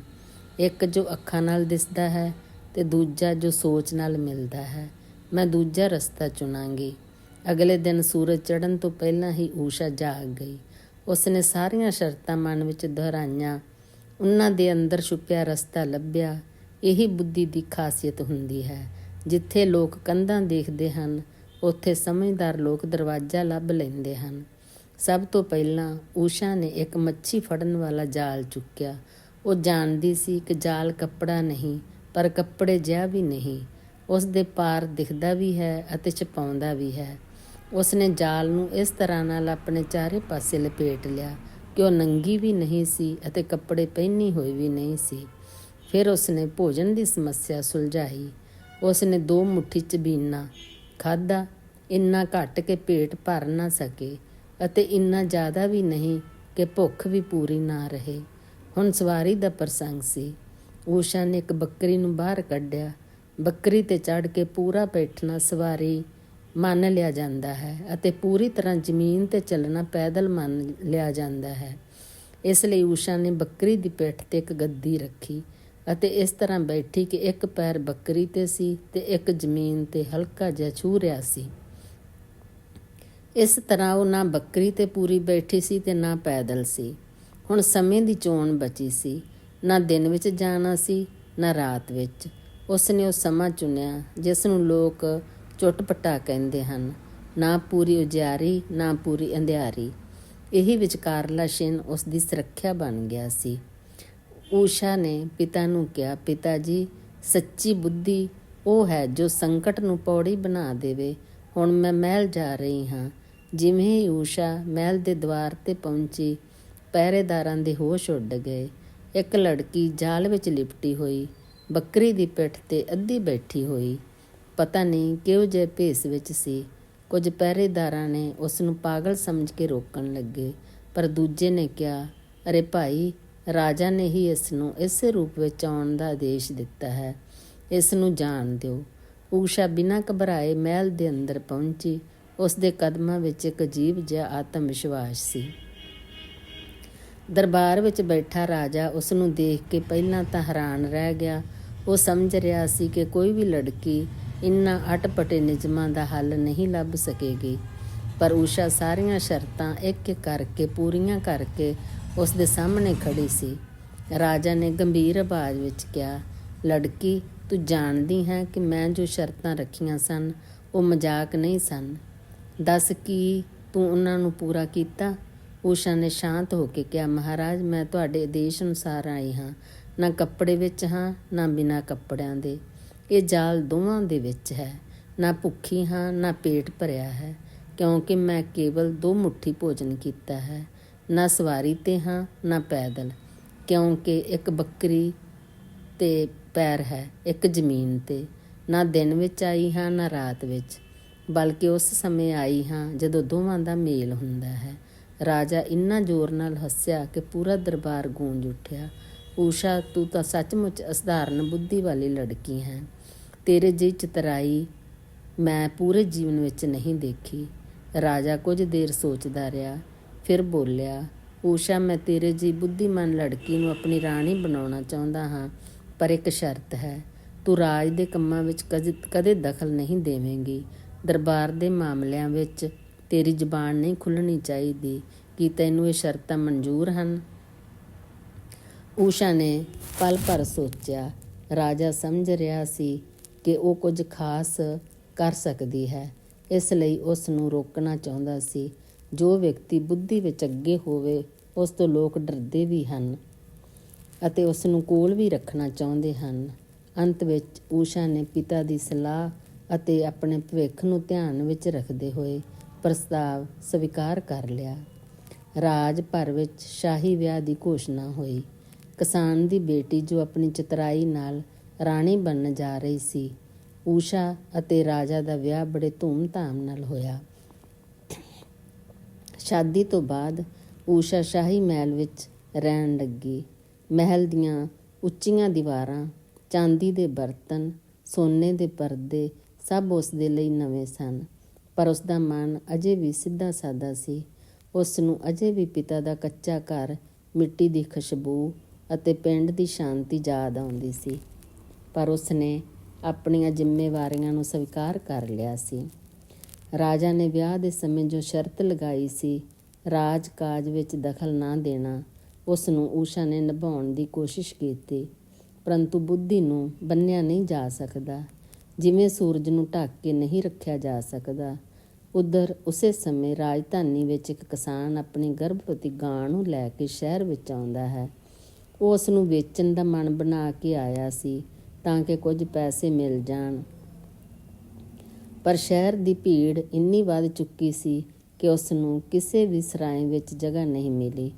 Speaker 1: ਇੱਕ ਜੋ ਅੱਖਾਂ ਨਾਲ ਦਿਸਦਾ ਹੈ ਤੇ ਦੂਜਾ ਜੋ ਸੋਚ ਨਾਲ ਮਿਲਦਾ ਹੈ। ਮੈਂ ਦੂਜਾ ਰਸਤਾ ਚੁਣਾਂਗੀ। ਅਗਲੇ ਦਿਨ ਸੂਰਜ ਚੜ੍ਹਨ ਤੋਂ ਪਹਿਲਾਂ ਹੀ ਊਸ਼ਾ ਜਾਗ ਗਈ। ਉਸ ਨੇ ਸਾਰੀਆਂ ਸ਼ਰਤਾਂ ਮਨ ਵਿੱਚ ਦੁਹਰਾਈਆਂ। ਉਹਨਾਂ ਦੇ ਅੰਦਰ ਛੁਪਿਆ ਰਸਤਾ ਲੱਭਿਆ। ਇਹੀ ਬੁੱਧੀ ਦੀ ਖਾਸੀਅਤ ਹੁੰਦੀ ਹੈ। ਜਿੱਥੇ ਲੋਕ ਕੰਧਾਂ ਦੇਖਦੇ ਹਨ, ਉੱਥੇ ਸਮਝਦਾਰ ਲੋਕ ਦਰਵਾਜ਼ਾ ਲੱਭ ਲੈਂਦੇ ਹਨ। ਸਭ ਤੋਂ ਪਹਿਲਾਂ ਊਸ਼ਾ ਨੇ ਇੱਕ ਮੱਛੀ ਫੜਨ ਵਾਲਾ ਜਾਲ ਚੁੱਕਿਆ। ਉਹ ਜਾਣਦੀ ਸੀ ਕਿ ਜਾਲ ਕੱਪੜਾ ਨਹੀਂ, ਪਰ ਕੱਪੜੇ ਜਿਹਾ ਵੀ ਨਹੀਂ। ਉਸ ਦੇ ਪਾਰ ਦਿਖਦਾ ਵੀ ਹੈ ਅਤੇ ਛਪਾਉਂਦਾ ਵੀ ਹੈ। ਉਸ ਨੇ ਜਾਲ ਨੂੰ ਇਸ ਤਰ੍ਹਾਂ ਨਾਲ ਆਪਣੇ ਚਾਰੇ ਪਾਸੇ ਲਪੇਟ ਲਿਆ ਕਿ ਉਹ ਨੰਗੀ ਵੀ ਨਹੀਂ ਸੀ ਅਤੇ ਕੱਪੜੇ ਪਹਿਨੀ ਹੋਈ ਵੀ ਨਹੀਂ ਸੀ। ਫਿਰ ਉਸ ਨੇ ਭੋਜਨ ਦੀ ਸਮੱਸਿਆ ਸੁਲਝਾਈ। ਉਸ ਨੇ ਦੋ ਮੁੱਠੀ ਚਬੀਨਾ ਖਾਦਾ ਇੰਨਾ ਘੱਟ ਕੇ ਪੇਟ ਭਰ ਨਾ ਸਕੇ। ਅਤੇ ਇੰਨਾ ਜ਼ਿਆਦਾ ਵੀ ਨਹੀਂ ਕਿ ਭੁੱਖ ਵੀ ਪੂਰੀ ਨਾ ਰਹੇ। ਹੁਣ ਸਵਾਰੀ ਦਾ ਪ੍ਰਸੰਗ ਸੀ। ਊਸ਼ਾ ਨੇ ਇੱਕ ਬੱਕਰੀ ਨੂੰ ਬਾਹਰ ਕੱਢਿਆ। ਬੱਕਰੀ ਤੇ ਚੜ ਕੇ ਪੂਰਾ ਬੈਠਣਾ ਸਵਾਰੀ ਮੰਨ ਲਿਆ ਜਾਂਦਾ ਹੈ ਅਤੇ ਪੂਰੀ ਤਰ੍ਹਾਂ ਜ਼ਮੀਨ ਤੇ ਚੱਲਣਾ ਪੈਦਲ ਮੰਨ ਲਿਆ ਜਾਂਦਾ ਹੈ। ਇਸ ਲਈ ਊਸ਼ਾ ਨੇ ਬੱਕਰੀ ਦੀ ਪਿੱਠ ਤੇ ਇੱਕ ਗੱਦੀ ਰੱਖੀ ਅਤੇ ਇਸ ਤਰ੍ਹਾਂ ਬੈਠੀ ਕਿ ਇੱਕ ਪੈਰ ਬੱਕਰੀ ਤੇ ਸੀ ਤੇ ਇੱਕ ਜ਼ਮੀਨ ਤੇ ਹਲਕਾ ਜਿਹਾ ਛੂ ਰਿਹਾ ਸੀ। ਇਸ ਤਰ੍ਹਾਂ ਉਹ ਨਾ ਬੱਕਰੀ ਤੇ ਪੂਰੀ ਬੈਠੀ ਸੀ ਤੇ ਨਾ ਪੈਦਲ ਸੀ। ਹੁਣ ਸਮੇਂ ਦੀ ਚੋਣ ਬਚੀ ਸੀ। ਨਾ ਦਿਨ ਵਿੱਚ ਜਾਣਾ ਸੀ, ਨਾ ਰਾਤ ਵਿੱਚ। ਉਸ ਨੇ ਉਹ ਸਮਾਂ ਚੁਣਿਆ ਜਿਸ ਨੂੰ ਲੋਕ ਚੁੱਟਪਟਾ ਕਹਿੰਦੇ ਹਨ। ਨਾ ਪੂਰੀ ਉਜਿਆਰੀ ਨਾ ਪੂਰੀ ਅੰਧਿਆਰੀ। ਇਹੀ ਵਿਚਕਾਰਲਾ ਛਿਨ ਉਸ ਦੀ ਸੁਰੱਖਿਆ ਬਣ ਗਿਆ ਸੀ। ਊਸ਼ਾ ਨੇ ਪਿਤਾ ਨੂੰ ਕਿਹਾ, ਪਿਤਾ ਜੀ, ਸੱਚੀ ਬੁੱਧੀ ਉਹ ਹੈ ਜੋ ਸੰਕਟ ਨੂੰ ਪੌੜੀ ਬਣਾ ਦੇਵੇ। ਹੁਣ ਮੈਂ ਮਹਿਲ ਜਾ ਰਹੀ ਹਾਂ। ਜਿਵੇਂ ਹੀ ਊਸ਼ਾ ਮਹਿਲ ਦੇ ਦਵਾਰ ਤੇ ਪਹੁੰਚੀ, ਪਹਿਰੇਦਾਰਾਂ ਦੇ ਹੋਸ਼ ਉੱਡ ਗਏ। ਇੱਕ ਲੜਕੀ ਜਾਲ ਵਿੱਚ ਲਿਪਟੀ ਹੋਈ, ਬੱਕਰੀ ਦੀ ਪਿੱਠ ਤੇ ਅੱਧੀ ਬੈਠੀ ਹੋਈ। ਪਤਾ ਨਹੀਂ ਕਿਹੋ ਜਿਹੇ ਭੇਸ ਵਿੱਚ ਸੀ। ਕੁਝ ਪਹਿਰੇਦਾਰਾਂ ਨੇ ਉਸ ਨੂੰ ਪਾਗਲ ਸਮਝ ਕੇ ਰੋਕਣ ਲੱਗੇ, ਪਰ ਦੂਜੇ ਨੇ ਕਿਹਾ, ਅਰੇ ਭਾਈ, ਰਾਜਾ ਨੇ ਹੀ ਇਸ ਨੂੰ ਇਸੇ ਰੂਪ ਵਿੱਚ ਆਉਣ ਦਾ ਆਦੇਸ਼ ਦਿੱਤਾ ਹੈ। ਇਸ ਨੂੰ ਜਾਣ ਦਿਓ। ਊਸ਼ਾ ਬਿਨਾਂ ਘਬਰਾਏ ਮਹਿਲ ਦੇ ਅੰਦਰ ਪਹੁੰਚੀ। ਉਸ ਦੇ ਕਦਮਾਂ ਵਿੱਚ ਇੱਕ ਅਜੀਬ ਜਿਹਾ ਆਤਮ ਵਿਸ਼ਵਾਸ ਸੀ। ਦਰਬਾਰ ਵਿੱਚ ਬੈਠਾ ਰਾਜਾ ਉਸ ਨੂੰ ਦੇਖ ਕੇ ਪਹਿਲਾਂ ਤਾਂ ਹੈਰਾਨ ਰਹਿ ਗਿਆ। ਉਹ ਸਮਝ ਰਿਹਾ ਸੀ ਕਿ ਕੋਈ ਵੀ ਲੜਕੀ ਇੰਨਾ ਅਟਪਟੇ ਨਿਯਮਾਂ ਦਾ ਹੱਲ ਨਹੀਂ ਲੱਭ ਸਕੇਗੀ। ਪਰ ਊਸ਼ਾ ਸਾਰੀਆਂ ਸ਼ਰਤਾਂ ਇੱਕ ਇੱਕ ਕਰਕੇ ਪੂਰੀਆਂ ਕਰਕੇ ਉਸ ਦੇ ਸਾਹਮਣੇ ਖੜੀ ਸੀ। ਰਾਜਾ ਨੇ ਗੰਭੀਰ ਆਵਾਜ਼ ਵਿੱਚ ਕਿਹਾ, ਲੜਕੀ, ਤੂੰ ਜਾਣਦੀ ਹੈ ਕਿ ਮੈਂ ਜੋ ਸ਼ਰਤਾਂ ਰੱਖੀਆਂ ਸਨ, ਉਹ ਮਜ਼ਾਕ ਨਹੀਂ ਸਨ। ਦੱਸ ਕੀ ਤੂੰ ਉਹਨਾਂ ਨੂੰ ਪੂਰਾ ਕੀਤਾ? ਊਸ਼ਾ ਨੇ ਸ਼ਾਂਤ ਹੋ ਕੇ ਕਿਹਾ, ਮਹਾਰਾਜ, ਮੈਂ ਤੁਹਾਡੇ ਆਦੇਸ਼ ਅਨੁਸਾਰ ਆਈ ਹਾਂ। ਨਾ ਕੱਪੜੇ ਵਿੱਚ ਹਾਂ, ਨਾ ਬਿਨਾਂ ਕੱਪੜਿਆਂ ਦੇ। ਇਹ ਜਾਲ ਦੋਵਾਂ ਦੇ ਵਿੱਚ ਹੈ। ਨਾ ਭੁੱਖੀ ਹਾਂ, ਨਾ ਪੇਟ ਭਰਿਆ ਹੈ। ਕਿਉਂਕਿ ਮੈਂ ਕੇਵਲ ਦੋ ਮੁੱਠੀ ਭੋਜਨ ਕੀਤਾ ਹੈ। ਨਾ ਸਵਾਰੀ ਤੇ ਹਾਂ, ਨਾ ਪੈਦਲ। ਕਿਉਂਕਿ ਇੱਕ ਬੱਕਰੀ ਤੇ ਪੈਰ ਹੈ, ਇੱਕ ਜ਼ਮੀਨ ਤੇ। ਨਾ ਦਿਨ ਵਿੱਚ ਆਈ ਹਾਂ, ਨਾ ਰਾਤ ਵਿੱਚ। ਬਲਕਿ ਉਸ ਸਮੇਂ ਆਈ ਹਾਂ ਜਦੋਂ ਦੋਵਾਂ ਦਾ ਮੇਲ ਹੁੰਦਾ ਹੈ। ਰਾਜਾ ਇੰਨਾ ਜ਼ੋਰ ਨਾਲ ਹੱਸਿਆ ਕਿ ਪੂਰਾ ਦਰਬਾਰ ਗੂੰਜ ਉੱਠਿਆ। ਊਸ਼ਾ, ਤੂੰ ਤਾਂ ਸੱਚਮੁੱਚ ਅਸਧਾਰਨ ਬੁੱਧੀ ਵਾਲੀ ਲੜਕੀ ਹੈ। ਤੇਰੇ ਜਿਹੀ ਚਤਰਾਈ ਮੈਂ ਪੂਰੇ ਜੀਵਨ ਵਿੱਚ ਨਹੀਂ ਦੇਖੀ। ਰਾਜਾ ਕੁਝ ਦੇਰ ਸੋਚਦਾ ਰਿਹਾ, ਫਿਰ ਬੋਲਿਆ, ਊਸ਼ਾ, ਮੈਂ ਤੇਰੇ ਜੀ ਬੁੱਧੀਮਾਨ ਲੜਕੀ ਨੂੰ ਆਪਣੀ ਰਾਣੀ ਬਣਾਉਣਾ ਚਾਹੁੰਦਾ ਹਾਂ, ਪਰ ਇੱਕ ਸ਼ਰਤ ਹੈ। ਤੂੰ ਰਾਜ ਦੇ ਕੰਮਾਂ ਵਿੱਚ ਕਦੇ ਕਦੇ ਦਖਲ ਨਹੀਂ ਦੇਵੇਂਗੀ। ਦਰਬਾਰ ਦੇ ਮਾਮਲਿਆਂ ਵਿੱਚ ਤੇਰੀ ਜ਼ੁਬਾਨ ਨਹੀਂ ਖੁੱਲਣੀ ਚਾਹੀਦੀ, ਕੀ ਤੈਨੂੰ ਇਹ ਸ਼ਰਤਾਂ ਮਨਜ਼ੂਰ ਹਨ? ਊਸ਼ਾ ਨੇ ਪਲ ਭਰ ਸੋਚਿਆ, ਰਾਜਾ ਸਮਝ ਰਿਹਾ ਸੀ ਕਿ ਉਹ ਕੁਝ ਖਾਸ ਕਰ ਸਕਦੀ ਹੈ, ਇਸ ਲਈ ਉਸ ਨੂੰ ਰੋਕਣਾ ਚਾਹੁੰਦਾ ਸੀ। ਜੋ ਵਿਅਕਤੀ ਬੁੱਧੀ ਵਿੱਚ ਅੱਗੇ ਹੋਵੇ, ਉਸ ਤੋਂ ਲੋਕ ਡਰਦੇ ਵੀ ਹਨ ਅਤੇ ਉਸ ਨੂੰ ਕੋਲ ਵੀ ਰੱਖਣਾ ਚਾਹੁੰਦੇ ਹਨ। ਅੰਤ ਵਿੱਚ ਊਸ਼ਾ ਨੇ ਪਿਤਾ ਦੀ ਸਲਾਹ ਅਤੇ ਆਪਣੇ ਭਵਿੱਖ ਨੂੰ ਧਿਆਨ ਵਿੱਚ ਰੱਖਦੇ ਹੋਏ ਪ੍ਰਸਤਾਵ ਸਵੀਕਾਰ ਕਰ ਲਿਆ। ਰਾਜ ਭਰ ਵਿੱਚ ਸ਼ਾਹੀ ਵਿਆਹ ਦੀ ਘੋਸ਼ਣਾ ਹੋਈ। ਕਿਸਾਨ ਦੀ ਬੇਟੀ ਜੋ ਆਪਣੀ ਚਤਰਾਈ ਨਾਲ ਰਾਣੀ ਬਣਨ ਜਾ ਰਹੀ ਸੀ, ਊਸ਼ਾ ਅਤੇ ਰਾਜਾ ਦਾ ਵਿਆਹ ਬੜੇ ਧੂਮ-ਧਾਮ ਨਾਲ ਹੋਇਆ। ਸ਼ਾਦੀ ਤੋਂ ਬਾਅਦ ਊਸ਼ਾ ਸ਼ਾਹੀ ਮਹਿਲ ਵਿੱਚ ਰਹਿਣ ਲੱਗੀ। ਮਹਿਲ ਦੀਆਂ ਉੱਚੀਆਂ ਦੀਵਾਰਾਂ, ਚਾਂਦੀ ਦੇ ਬਰਤਨ, ਸੋਨੇ ਦੇ ਪਰਦੇ ਸਭ ਉਸ ਦੇ ਲਈ ਨਵੇਂ ਸਨ, ਪਰ ਉਸ ਦਾ ਮਨ ਅਜੇ ਵੀ ਸਿੱਧਾ ਸਾਦਾ ਸੀ। ਉਸ ਨੂੰ ਅਜੇ ਵੀ ਪਿਤਾ ਦਾ ਕੱਚਾ ਘਰ, ਮਿੱਟੀ ਦੀ ਖੁਸ਼ਬੂ ਅਤੇ ਪਿੰਡ ਦੀ ਸ਼ਾਂਤੀ ਯਾਦ ਆਉਂਦੀ ਸੀ। ਪਰ ਉਸ ਨੇ ਆਪਣੀਆਂ ਜ਼ਿੰਮੇਵਾਰੀਆਂ ਨੂੰ ਸਵੀਕਾਰ ਕਰ ਲਿਆ ਸੀ। ਰਾਜਾ ਨੇ ਵਿਆਹ ਦੇ ਸਮੇਂ ਜੋ ਸ਼ਰਤ ਲਗਾਈ ਸੀ ਰਾਜ ਕਾਜ ਵਿੱਚ ਦਖਲ ਨਾ ਦੇਣਾ, ਉਸ ਨੂੰ ਊਸ਼ਾ ਨੇ ਨਿਭਾਉਣ ਦੀ ਕੋਸ਼ਿਸ਼ ਕੀਤੀ, ਪਰੰਤੂ ਬੁੱਧੀ ਨੂੰ ਬੰਨਿਆ ਨਹੀਂ ਜਾ ਸਕਦਾ। ਜਿਵੇਂ ਸੂਰਜ ਨੂੰ ਢੱਕ ਕੇ ਨਹੀਂ ਰੱਖਿਆ ਜਾ ਸਕਦਾ, ਉਧਰ ਉਸੇ ਸਮੇਂ ਰਾਜਧਾਨੀ ਵਿੱਚ ਇੱਕ ਕਿਸਾਨ ਆਪਣੀ ਗਰਭਵਤੀ ਗਾਂ ਨੂੰ ਲੈ ਕੇ ਸ਼ਹਿਰ ਵਿੱਚ ਆਉਂਦਾ ਹੈ। ਉਹ ਉਸ ਨੂੰ ਵੇਚਣ ਦਾ ਮਨ ਬਣਾ ਕੇ ਆਇਆ ਸੀ ਤਾਂ ਕਿ ਕੁਝ ਪੈਸੇ ਮਿਲ ਜਾਣ। ਪਰ ਸ਼ਹਿਰ ਦੀ ਭੀੜ ਇੰਨੀ ਵੱਧ ਚੁੱਕੀ ਸੀ ਕਿ ਉਸ ਨੂੰ ਕਿਸੇ ਵੀ ਸਰਾਏ ਵਿੱਚ ਜਗ੍ਹਾ ਨਹੀਂ ਮਿਲੀ।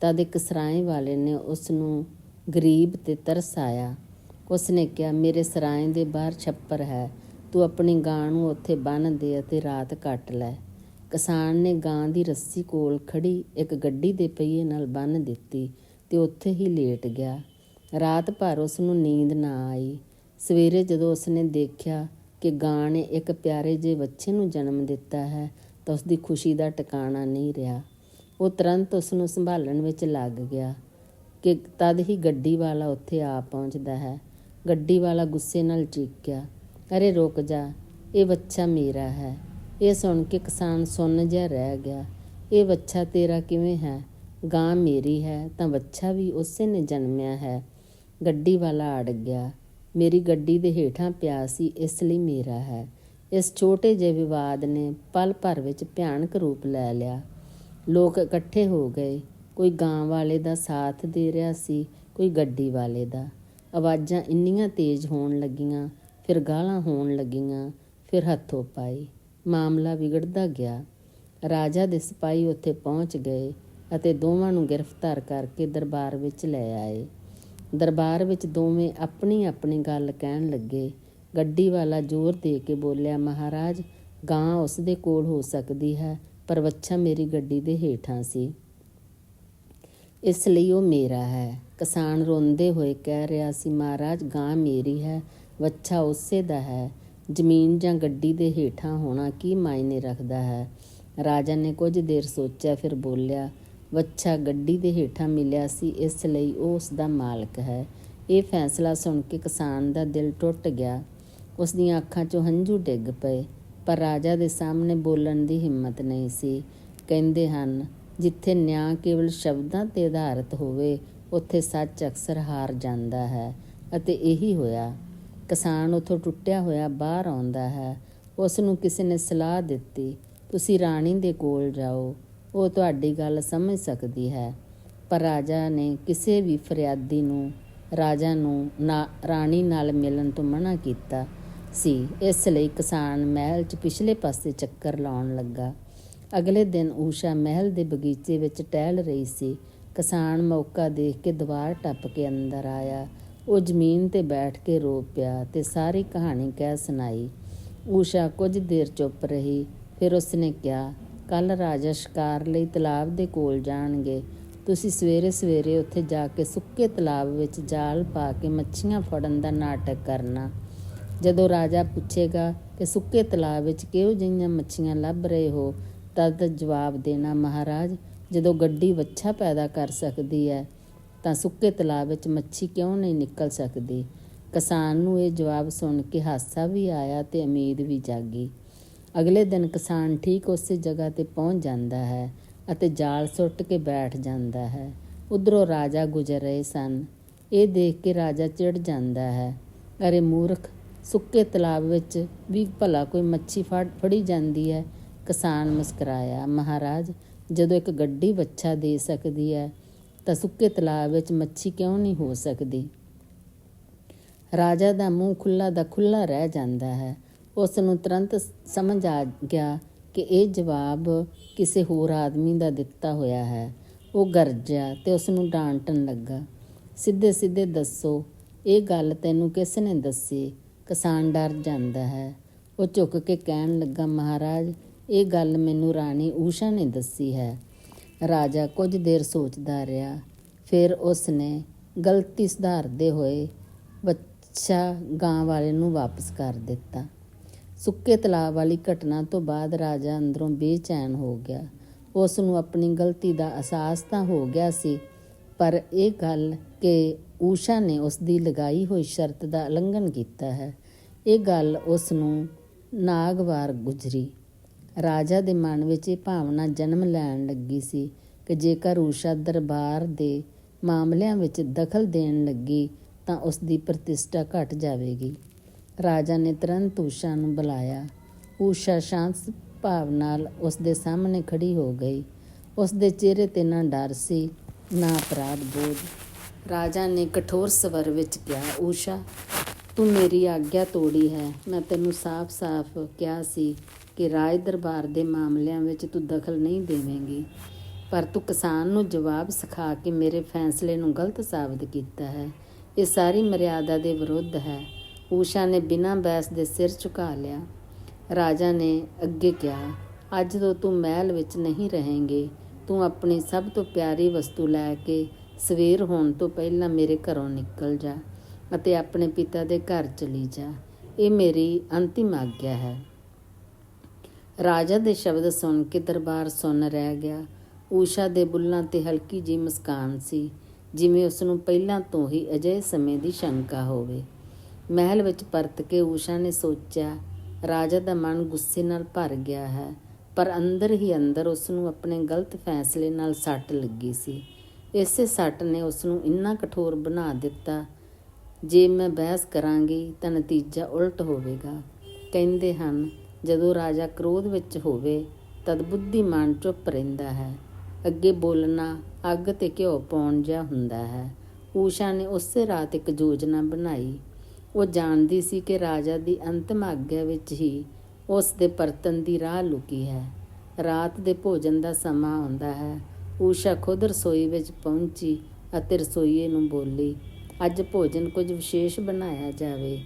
Speaker 1: ਤਦ ਇੱਕ ਸਰਾਏ ਵਾਲੇ ਨੇ ਉਸ ਨੂੰ ਗਰੀਬ ਤੇ ਤਰਸ ਆਇਆ। ਉਸ ਨੇ ਕਿਹਾ, ਮੇਰੇ ਸਰਾਏ ਦੇ ਬਾਹਰ ਛੱਪਰ ਹੈ। ਤੂੰ ਆਪਣੀ ਗਾਂ ਨੂੰ ਉੱਥੇ ਬੰਨ੍ਹ ਦੇ ਅਤੇ ਰਾਤ ਕੱਟ ਲੈ। ਕਿਸਾਨ ਨੇ ਗਾਂ ਦੀ ਰੱਸੀ ਕੋਲ ਖੜੀ ਇੱਕ ਗੱਡੀ ਦੇ ਪਹੀਏ ਨਾਲ ਬੰਨ੍ਹ ਦਿੱਤੀ ਤੇ ਉੱਥੇ ਹੀ ਲੇਟ ਗਿਆ। ਰਾਤ ਭਰ ਉਸ ਨੂੰ ਨੀਂਦ ਨਾ ਆਈ। ਸਵੇਰੇ ਜਦੋਂ ਉਸ ਨੇ ਦੇਖਿਆ ਕਿ ਗਾਂ ਨੇ ਇੱਕ ਪਿਆਰੇ ਜਿਹੇ ਬੱਚੇ ਨੂੰ ਜਨਮ ਦਿੱਤਾ ਹੈ, ਤਾਂ ਉਸ ਦੀ ਖੁਸ਼ੀ ਦਾ ਟਿਕਾਣਾ ਨਹੀਂ ਰਿਹਾ। ਉਹ ਤੁਰੰਤ ਉਸ ਨੂੰ ਸੰਭਾਲਣ ਵਿੱਚ ਲੱਗ ਗਿਆ ਕਿ ਤਦ ਹੀ ਗੱਡੀ ਵਾਲਾ ਉੱਥੇ ਆ ਪਹੁੰਚਦਾ ਹੈ। ਗੱਡੀ ਵਾਲਾ ਗੁੱਸੇ ਨਾਲ ਚੀਕਿਆ, ਅਰੇ ਰੁਕ ਜਾ, ਇਹ ਬੱਚਾ ਮੇਰਾ ਹੈ। ਇਹ ਸੁਣ ਕੇ ਕਿਸਾਨ ਸੁੰਨ ਜਿਹਾ ਰਹਿ ਗਿਆ, ਇਹ ਬੱਚਾ ਤੇਰਾ ਕਿਵੇਂ ਹੈ? ਗਾਂ ਮੇਰੀ ਹੈ, ਤਾਂ ਬੱਚਾ ਵੀ ਉਸੇ ਨੇ ਜਨਮਿਆ ਹੈ। ਗੱਡੀ ਵਾਲਾ ਅੜ ਗਿਆ, ਮੇਰੀ ਗੱਡੀ ਦੇ ਹੇਠਾਂ ਪਿਆ ਸੀ, ਇਸ ਲਈ ਮੇਰਾ ਹੈ। ਇਸ ਛੋਟੇ ਜਿਹੇ ਵਿਵਾਦ ਨੇ ਪਲ ਭਰ ਵਿੱਚ ਭਿਆਨਕ ਰੂਪ ਲੈ ਲਿਆ। ਲੋਕ ਇਕੱਠੇ ਹੋ ਗਏ, ਕੋਈ ਗਾਂ ਵਾਲੇ ਦਾ ਸਾਥ ਦੇ ਰਿਹਾ ਸੀ, ਕੋਈ ਗੱਡੀ ਵਾਲੇ ਦਾ। ਆਵਾਜ਼ਾਂ ਇੰਨੀਆਂ ਤੇਜ਼ ਹੋਣ ਲੱਗੀਆਂ, ਫਿਰ ਗਾਲਾਂ ਹੋਣ ਲੱਗੀਆਂ, ਫਿਰ ਹੱਥੋਂ ਪਾਈ। ਮਾਮਲਾ ਵਿਗੜਦਾ ਗਿਆ। ਰਾਜਾ ਦੇ ਸਿਪਾਹੀ ਉੱਥੇ ਪਹੁੰਚ ਗਏ ਅਤੇ ਦੋਵਾਂ ਨੂੰ ਗ੍ਰਿਫਤਾਰ ਕਰਕੇ ਦਰਬਾਰ ਵਿੱਚ ਲੈ ਆਏ। ਦਰਬਾਰ ਵਿੱਚ ਦੋਵੇਂ ਆਪਣੀ ਆਪਣੀ ਗੱਲ ਕਹਿਣ ਲੱਗੇ। ਗੱਡੀ ਵਾਲਾ ਜ਼ੋਰ ਦੇ ਕੇ ਬੋਲਿਆ, ਮਹਾਰਾਜ, ਗਾਂ ਉਸ ਦੇ ਕੋਲ ਹੋ ਸਕਦੀ ਹੈ, ਪਰ ਵੱਛਾ ਮੇਰੀ ਗੱਡੀ ਦੇ ਹੇਠਾਂ ਸੀ। ਇਸ ਲਈ ਉਹ ਮੇਰਾ ਹੈ। ਕਿਸਾਨ ਰੋਂਦੇ ਹੋਏ ਕਹਿ ਰਿਹਾ ਸੀ, ਮਹਾਰਾਜ, ਗਾਂ ਮੇਰੀ ਹੈ, ਵੱਛਾ ਉਸੇ ਦਾ ਹੈ। ਜ਼ਮੀਨ ਜਾਂ ਗੱਡੀ ਦੇ ਹੇਠਾਂ ਹੋਣਾ ਕੀ ਮਾਇਨੇ ਰੱਖਦਾ ਹੈ? ਰਾਜਾ ਨੇ ਕੁਝ ਦੇਰ ਸੋਚਿਆ, ਫਿਰ ਬੋਲਿਆ, ਵੱਛਾ ਗੱਡੀ ਦੇ ਹੇਠਾਂ ਮਿਲਿਆ ਸੀ, ਇਸ ਲਈ ਉਹ ਉਸ ਦਾ ਮਾਲਕ ਹੈ। ਇਹ ਫੈਸਲਾ ਸੁਣ ਕੇ ਕਿਸਾਨ ਦਾ ਦਿਲ ਟੁੱਟ ਗਿਆ। ਉਸ ਦੀਆਂ ਅੱਖਾਂ 'ਚੋਂ ਹੰਝੂ ਡਿੱਗ ਪਏ, ਪਰ ਰਾਜਾ ਦੇ ਸਾਹਮਣੇ ਬੋਲਣ ਦੀ ਹਿੰਮਤ ਨਹੀਂ ਸੀ। ਕਹਿੰਦੇ ਹਨ, ਜਿੱਥੇ ਨਿਆਂ ਕੇਵਲ ਸ਼ਬਦਾਂ ਤੇ ਆਧਾਰਿਤ ਹੋਵੇ ਉੱਥੇ ਸੱਚ ਅਕਸਰ ਹਾਰ ਜਾਂਦਾ ਹੈ ਅਤੇ ਇਹੀ ਹੋਇਆ, ਕਿਸਾਨ ਉਥੋਂ ਟੁੱਟਿਆ ਹੋਇਆ ਬਾਹਰ ਆਉਂਦਾ ਹੈ। ਉਸ ਨੂੰ ਕਿਸੇ ਨੇ ਸਲਾਹ ਦਿੱਤੀ, ਤੁਸੀਂ ਰਾਣੀ ਦੇ ਕੋਲ ਜਾਓ, ਉਹ ਤੁਹਾਡੀ ਗੱਲ ਸਮਝ ਸਕਦੀ ਹੈ। ਪਰ ਰਾਜਾ ਨੇ ਕਿਸੇ ਵੀ ਫਰਿਆਦੀ ਨੂੰ, ਰਾਜਾ ਨੂੰ ਨਾ, ਰਾਣੀ ਨਾਲ ਮਿਲਣ ਤੋਂ ਮਨਾ ਕੀਤਾ ਸੀ। ਇਸ ਲਈ ਕਿਸਾਨ ਮਹਿਲ 'ਚ ਪਿਛਲੇ ਪਾਸੇ ਚੱਕਰ ਲਾਉਣ ਲੱਗਾ। ਅਗਲੇ ਦਿਨ ਊਸ਼ਾ ਮਹਿਲ ਦੇ ਬਗੀਚੇ ਵਿੱਚ ਟਹਿਲ ਰਹੀ ਸੀ। ਕਿਸਾਨ ਮੌਕਾ ਦੇਖ ਕੇ ਦੁਬਾਰ ਟੱਪ ਕੇ ਅੰਦਰ ਆਇਆ। ਉਹ ਜ਼ਮੀਨ ਤੇ ਬੈਠ ਕੇ ਰੋ ਪਿਆ ਤੇ ਸਾਰੀ ਕਹਾਣੀ ਕਹਿ ਸੁਣਾਈ। ਊਸ਼ਾ ਕੁਝ ਦੇਰ ਚੁੱਪ ਰਹੀ, ਫਿਰ ਉਸਨੇ ਕਿਹਾ ਕੱਲ ਰਾਜਾ ਸ਼ਿਕਾਰ ਲਈ ਤਲਾਬ ਦੇ ਕੋਲ ਜਾਣਗੇ। ਤੁਸੀਂ ਸਵੇਰੇ ਸਵੇਰੇ ਉੱਥੇ ਜਾ ਕੇ ਸੁੱਕੇ ਤਲਾਬ ਵਿੱਚ ਜਾਲ ਪਾ ਕੇ ਮੱਛੀਆਂ ਫੜਨ ਦਾ ਨਾਟਕ ਕਰਨਾ। ਜਦੋਂ ਰਾਜਾ ਪੁੱਛੇਗਾ ਕਿ ਸੁੱਕੇ ਤਲਾਬ ਵਿੱਚ ਕਿਹੋ ਜਿਹੀਆਂ ਮੱਛੀਆਂ ਲੱਭ ਰਹੇ ਹੋ ਤਦ ਜਵਾਬ ਦੇਣਾ, ਮਹਾਰਾਜ ਜਦੋਂ ਗੱਡੀ ਵੱਛਾ ਪੈਦਾ ਕਰ ਸਕਦੀ ਹੈ, ਤਾਂ ਸੁੱਕੇ ਤਲਾਬ ਵਿੱਚ ਮੱਛੀ ਕਿਉਂ ਨਹੀਂ ਨਿਕਲ ਸਕਦੀ? ਕਿਸਾਨ ਨੂੰ ਇਹ ਜਵਾਬ ਸੁਣ ਕੇ ਹਾਸਾ ਵੀ ਆਇਆ ਤੇ ਉਮੀਦ ਵੀ ਜਾਗੀ। ਅਗਲੇ ਦਿਨ ਕਿਸਾਨ ਠੀਕ ਉਸੇ ਜਗ੍ਹਾ ਤੇ ਪਹੁੰਚ ਜਾਂਦਾ ਹੈ ਅਤੇ ਜਾਲ ਸੁੱਟ ਕੇ ਬੈਠ ਜਾਂਦਾ ਹੈ। ਉਧਰੋਂ ਰਾਜਾ ਗੁਜ਼ਰ ਰਹੇ ਸਨ। ਇਹ ਦੇਖ ਕੇ ਰਾਜਾ ਚਿੜ ਜਾਂਦਾ ਹੈ। ਅਰੇ ਮੂਰਖ, ਸੁੱਕੇ ਤਲਾਬ ਵਿੱਚ ਵੀ ਭਲਾ ਕੋਈ ਮੱਛੀ ਫੜ, ਫੜੀ ਜਾਂਦੀ ਹੈ? ਕਿਸਾਨ ਮੁਸਕਰਾਇਆ। ਮਹਾਰਾਜ ਜਦੋਂ ਇੱਕ ਗੱਡੀ ਬੱਚਾ ਦੇ ਸਕਦੀ ਹੈ, ਤਾਂ ਸੁੱਕੇ ਤਲਾਬ ਵਿੱਚ ਮੱਛੀ ਕਿਉਂ ਨਹੀਂ ਹੋ ਸਕਦੀ? ਰਾਜਾ ਦਾ ਮੂੰਹ ਖੁੱਲਾ ਦਾ ਖੁੱਲਾ ਰਹਿ ਜਾਂਦਾ ਹੈ। ਉਸ ਨੂੰ ਤੁਰੰਤ ਸਮਝ ਆ ਗਿਆ ਕਿ ਇਹ ਜਵਾਬ ਕਿਸੇ ਹੋਰ ਆਦਮੀ ਦਾ ਦਿੱਤਾ ਹੋਇਆ ਹੈ। ਉਹ ਗਰਜਿਆ ਤੇ ਉਸ ਨੂੰ ਡਾਂਟਣ ਲੱਗਾ। ਸਿੱਧੇ ਸਿੱਧੇ ਦੱਸੋ, ਇਹ ਗੱਲ ਤੈਨੂੰ ਕਿਸ ਨੇ ਦੱਸੀ? ਕਿਸਾਨ ਡਰ ਜਾਂਦਾ ਹੈ। ਉਹ ਝੁੱਕ ਕੇ ਕਹਿਣ ਲੱਗਾ, ਮਹਾਰਾਜ ਇਹ ਗੱਲ ਮੈਨੂੰ ਰਾਣੀ ਊਸ਼ਾ ਨੇ ਦੱਸੀ ਹੈ। ਰਾਜਾ ਕੁਝ ਦੇਰ ਸੋਚਦਾ ਰਿਹਾ, ਫਿਰ ਉਸ ਨੇ ਗਲਤੀ ਸੁਧਾਰਦੇ ਹੋਏ ਬੱਚਾ ਗਾਂ ਵਾਲੇ ਨੂੰ ਵਾਪਸ ਕਰ ਦਿੱਤਾ। ਸੁੱਕੇ ਤਲਾਬ ਵਾਲੀ ਘਟਨਾ ਤੋਂ ਬਾਅਦ ਰਾਜਾ ਅੰਦਰੋਂ ਬੇਚੈਨ ਹੋ ਗਿਆ। ਉਸ ਨੂੰ ਆਪਣੀ ਗਲਤੀ ਦਾ ਅਹਿਸਾਸ ਤਾਂ ਹੋ ਗਿਆ ਸੀ, ਪਰ ਇਹ ਗੱਲ ਕਿ ਊਸ਼ਾ ਨੇ ਉਸ ਦੀ ਲਗਾਈ ਹੋਈ ਸ਼ਰਤ ਦਾ ਉਲੰਘਣ ਕੀਤਾ ਹੈ, ਇਹ ਗੱਲ ਉਸ ਨੂੰ ਨਾਗਵਾਰ ਗੁਜਰੀ। ਰਾਜਾ ਦੇ ਮਨ ਵਿੱਚ ਇਹ ਭਾਵਨਾ ਜਨਮ ਲੈਣ ਲੱਗੀ ਸੀ ਕਿ ਜੇਕਰ ਊਸ਼ਾ ਦਰਬਾਰ ਦੇ ਮਾਮਲਿਆਂ ਵਿੱਚ ਦਖਲ ਦੇਣ ਲੱਗੀ ਤਾਂ ਉਸ ਦੀ ਪ੍ਰਤਿਸ਼ਠਾ ਘਟ ਜਾਵੇਗੀ। ਰਾਜਾ ਨੇ ਤੁਰੰਤ ਊਸ਼ਾ ਨੂੰ ਬੁਲਾਇਆ। ਊਸ਼ਾ ਸ਼ਾਂਤ ਭਾਵ ਨਾਲ ਉਸ ਦੇ ਸਾਹਮਣੇ ਖੜੀ ਹੋ ਗਈ। ਉਸ ਦੇ ਚਿਹਰੇ ਤੇ ਨਾ ਡਰ ਸੀ, ਨਾ ਅਪਰਾਧ ਬੋਧ। ਰਾਜਾ ਨੇ ਕਠੋਰ ਸਵਰ ਵਿੱਚ ਕਿਹਾ, ਊਸ਼ਾ, ਤੂੰ ਮੇਰੀ ਆਗਿਆ ਤੋੜੀ ਹੈ। ਮੈਂ ਤੈਨੂੰ ਸਾਫ਼-ਸਾਫ਼ ਕਿਹਾ ਸੀ ਕਿ ਰਾਜ ਦਰਬਾਰ ਦੇ ਮਾਮਲਿਆਂ ਵਿੱਚ ਤੂੰ ਦਖਲ ਨਹੀਂ ਦੇਵੇਂਗੀ। ਪਰ ਤੂੰ ਕਿਸਾਨ ਨੂੰ ਜਵਾਬ ਸਿਖਾ ਕੇ ਮੇਰੇ ਫੈਸਲੇ ਨੂੰ ਗਲਤ ਸਾਬਤ ਕੀਤਾ ਹੈ। ਇਹ ਸਾਰੀ ਮਰਿਆਦਾ ਦੇ ਵਿਰੁੱਧ ਹੈ। ਊਸ਼ਾ ਨੇ ਬਿਨਾਂ ਬੈਸ ਦੇ ਸਿਰ ਝੁਕਾ ਲਿਆ। ਰਾਜਾ ਨੇ ਅੱਗੇ ਕਿਹਾ, ਅੱਜ ਤੋਂ ਤੂੰ ਮਹਿਲ ਵਿੱਚ ਨਹੀਂ ਰਹੇਂਗੇ। ਤੂੰ ਆਪਣੀ ਸਭ ਤੋਂ ਪਿਆਰੀ ਵਸਤੂ ਲੈ ਕੇ ਸਵੇਰ ਹੋਣ ਤੋਂ ਪਹਿਲਾਂ ਮੇਰੇ ਘਰੋਂ ਨਿਕਲ ਜਾ ਅਤੇ ਆਪਣੇ ਪਿਤਾ ਦੇ ਘਰ ਚਲੀ ਜਾ। ਇਹ ਮੇਰੀ ਅੰਤਿਮ ਆਗਿਆ ਹੈ। ਰਾਜਾ ਦੇ ਸ਼ਬਦ ਸੁਣ ਕੇ ਦਰਬਾਰ ਸੁੰਨ ਰਹਿ ਗਿਆ। ਊਸ਼ਾ ਦੇ ਬੁੱਲਾਂ ਤੇ ਹਲਕੀ ਜੀ ਮੁਸਕਾਨ ਸੀ, ਜਿਵੇਂ ਉਸ ਨੂੰ ਪਹਿਲਾਂ ਤੋਂ ਹੀ ਅਜੇ ਸਮੇਂ ਦੀ ਸ਼ੰਕਾ ਹੋਵੇ। ਮਹਿਲ ਵਿੱਚ ਪਰਤ ਕੇ ਊਸ਼ਾ ਨੇ ਸੋਚਿਆ, ਰਾਜਾ ਦਾ ਮਨ ਗੁੱਸੇ ਨਾਲ ਭਰ ਗਿਆ ਹੈ, ਪਰ ਅੰਦਰ ਹੀ ਅੰਦਰ ਉਸ ਨੂੰ ਆਪਣੇ ਗਲਤ ਫੈਸਲੇ ਨਾਲ ਸੱਟ ਲੱਗੀ ਸੀ। ਇਸੇ ਸੱਟ ਨੇ ਉਸ ਨੂੰ ਇੰਨਾ ਕਠੋਰ ਬਣਾ ਦਿੱਤਾ, ਜੇ ਮੈਂ ਬਹਿਸ ਕਰਾਂਗੀ ਤਾਂ ਨਤੀਜਾ ਉਲਟ ਹੋਵੇਗਾ। ਕਹਿੰਦੇ ਹਨ ਜਦੋਂ ਰਾਜਾ ਕ੍ਰੋਧ ਵਿੱਚ ਹੋਵੇ, ਤਦ ਬੁੱਧੀਮਾਨ ਚੁੱਪ ਰਹਿੰਦਾ ਹੈ। ਅੱਗੇ ਬੋਲਣਾ ਅੱਗ ਤੇ ਘਿਓ ਪਾਉਣ ਜਿਹਾ ਹੁੰਦਾ ਹੈ। ਊਸ਼ਾ ਨੇ ਉਸੇ ਰਾਤ ਇੱਕ ਯੋਜਨਾ ਬਣਾਈ। ਉਹ ਜਾਣਦੀ ਸੀ ਕਿ ਰਾਜਾ ਦੀ ਅੰਤਮ ਆਗਿਆ ਵਿੱਚ ਹੀ ਉਸ ਦੇ ਪਰਤਨ ਦੀ ਰਾਹ ਲੁਕੀ ਹੈ। ਰਾਤ ਦੇ ਭੋਜਨ ਦਾ ਸਮਾਂ ਆਉਂਦਾ ਹੈ। ਊਸ਼ਾ ਖੁਦ ਰਸੋਈ ਵਿੱਚ ਪਹੁੰਚੀ ਅਤੇ ਰਸੋਈਏ ਨੂੰ ਬੋਲੀ, ਅੱਜ ਭੋਜਨ ਕੁਝ ਵਿਸ਼ੇਸ਼ ਬਣਾਇਆ ਜਾਵੇ।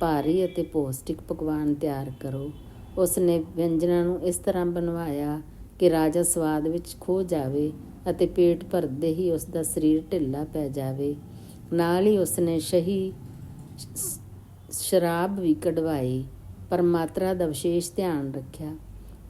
Speaker 1: ਭਾਰੀ ਅਤੇ ਪੌਸ਼ਟਿਕ ਪਕਵਾਨ ਤਿਆਰ ਕਰੋ। ਉਸ ਨੇ ਵਿਅੰਜਨਾਂ ਨੂੰ ਇਸ ਤਰ੍ਹਾਂ ਬਣਵਾਇਆ ਕਿ ਰਾਜਾ ਸਵਾਦ ਵਿੱਚ ਖੋ ਜਾਵੇ ਅਤੇ ਪੇਟ ਭਰਦੇ ਹੀ ਉਸ ਦਾ ਸਰੀਰ ਢਿੱਲਾ ਪੈ ਜਾਵੇ। ਨਾਲ ਹੀ ਉਸਨੇ ਸ਼ਹੀ ਸ਼ਰਾਬ ਵੀ ਕਢਵਾਈ, ਪਰ ਮਾਤਰਾ ਦਾ ਵਿਸ਼ੇਸ਼ ਧਿਆਨ ਰੱਖਿਆ।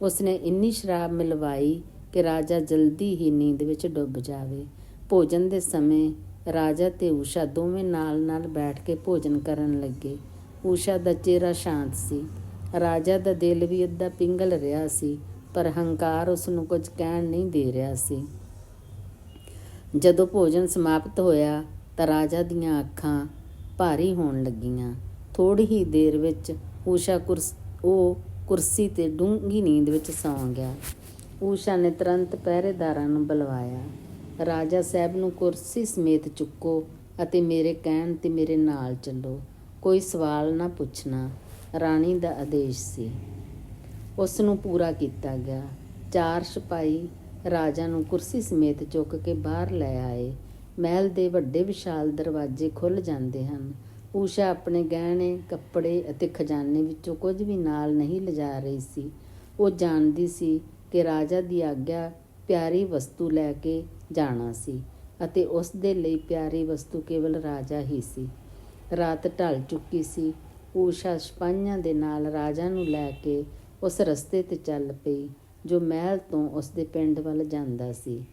Speaker 1: ਉਸਨੇ ਇੰਨੀ ਸ਼ਰਾਬ ਮਿਲਵਾਈ ਕਿ ਰਾਜਾ ਜਲਦੀ ਹੀ ਨੀਂਦ ਵਿੱਚ ਡੁੱਬ ਜਾਵੇ। ਭੋਜਨ ਦੇ ਸਮੇਂ ਰਾਜਾ ਤੇ ਊਸ਼ਾ ਦੋਵੇਂ ਨਾਲ-ਨਾਲ ਬੈਠ ਕੇ ਭੋਜਨ ਕਰਨ ਲੱਗੇ। ਊਸ਼ਾ ਦਾ ਚਿਹਰਾ ਸ਼ਾਂਤ ਸੀ। ਰਾਜਾ ਦਾ ਦਿਲ ਵੀ ਅੱਧਾ ਪਿੰਗਲ ਰਿਹਾ ਸੀ, ਪਰ ਹੰਕਾਰ ਉਸ ਨੂੰ ਕੁਝ ਕਹਿਣ ਨਹੀਂ ਦੇ ਰਿਹਾ ਸੀ। ਜਦੋਂ ਭੋਜਨ ਸਮਾਪਤ ਹੋਇਆ ਤਾਂ ਰਾਜਾ ਦੀਆਂ ਅੱਖਾਂ ਭਾਰੀ ਹੋਣ ਲੱਗੀਆਂ। ਥੋੜੀ ਹੀ ਦੇਰ ਵਿੱਚ ਊਸ਼ਾ ਕੁਰਸ, ਉਹ ਕੁਰਸੀ ਤੇ ਡੂੰਘੀ ਨੀਂਦ ਵਿੱਚ ਸੌਂ ਗਿਆ। ਊਸ਼ਾ ਨੇ ਤੁਰੰਤ ਪਹਿਰੇਦਾਰਾਂ ਨੂੰ ਬੁਲਵਾਇਆ। ਰਾਜਾ ਸਾਹਿਬ ਨੂੰ ਕੁਰਸੀ ਸਮੇਤ ਚੁੱਕੋ ਅਤੇ ਮੇਰੇ ਕਹਿਣ ਤੇ ਮੇਰੇ ਨਾਲ ਚੱਲੋ। ਕੋਈ ਸਵਾਲ ਨਾ ਪੁੱਛਣਾ। ਰਾਣੀ ਦਾ ਆਦੇਸ਼ ਸੀ। ਉਸ ਨੂੰ ਪੂਰਾ ਕੀਤਾ ਗਿਆ। ਚਾਰ ਸਿਪਾਹੀ ਰਾਜਾ ਨੂੰ ਕੁਰਸੀ ਸਮੇਤ ਚੁੱਕ ਕੇ ਬਾਹਰ ਲੈ ਆਏ। ਮਹਿਲ ਦੇ ਵੱਡੇ ਵਿਸ਼ਾਲ ਦਰਵਾਜ਼ੇ ਖੁੱਲ ਜਾਂਦੇ ਹਨ। ਊਸ਼ਾ ਆਪਣੇ ਗਹਿਣੇ, ਕੱਪੜੇ ਅਤੇ ਖਜ਼ਾਨੇ ਵਿੱਚੋਂ ਕੁਝ ਵੀ ਨਾਲ ਨਹੀਂ ਲਿਜਾ ਰਹੀ ਸੀ। ਉਹ ਜਾਣਦੀ ਸੀ ਕਿ ਰਾਜਾ ਦੀ ਆਗਿਆ ਪਿਆਰੀ ਵਸਤੂ ਲੈ ਕੇ ਜਾਣਾ ਸੀ ਅਤੇ ਉਸ ਦੇ ਲਈ ਪਿਆਰੀ ਵਸਤੂ ਕੇਵਲ ਰਾਜਾ ਹੀ ਸੀ। ਰਾਤ ਢਲ ਚੁੱਕੀ ਸੀ। ਊਸ਼ਾ ਸਿਪਾਹੀਆਂ ਦੇ ਨਾਲ ਰਾਜਾ ਨੂੰ ਲੈ ਕੇ ਉਸ ਰਸਤੇ ਤੇ ਚੱਲ ਪਈ, ਜੋ ਮਹਿਲ ਤੋਂ ਉਸ ਦੇ ਪਿੰਡ ਵੱਲ ਜਾਂਦਾ ਸੀ।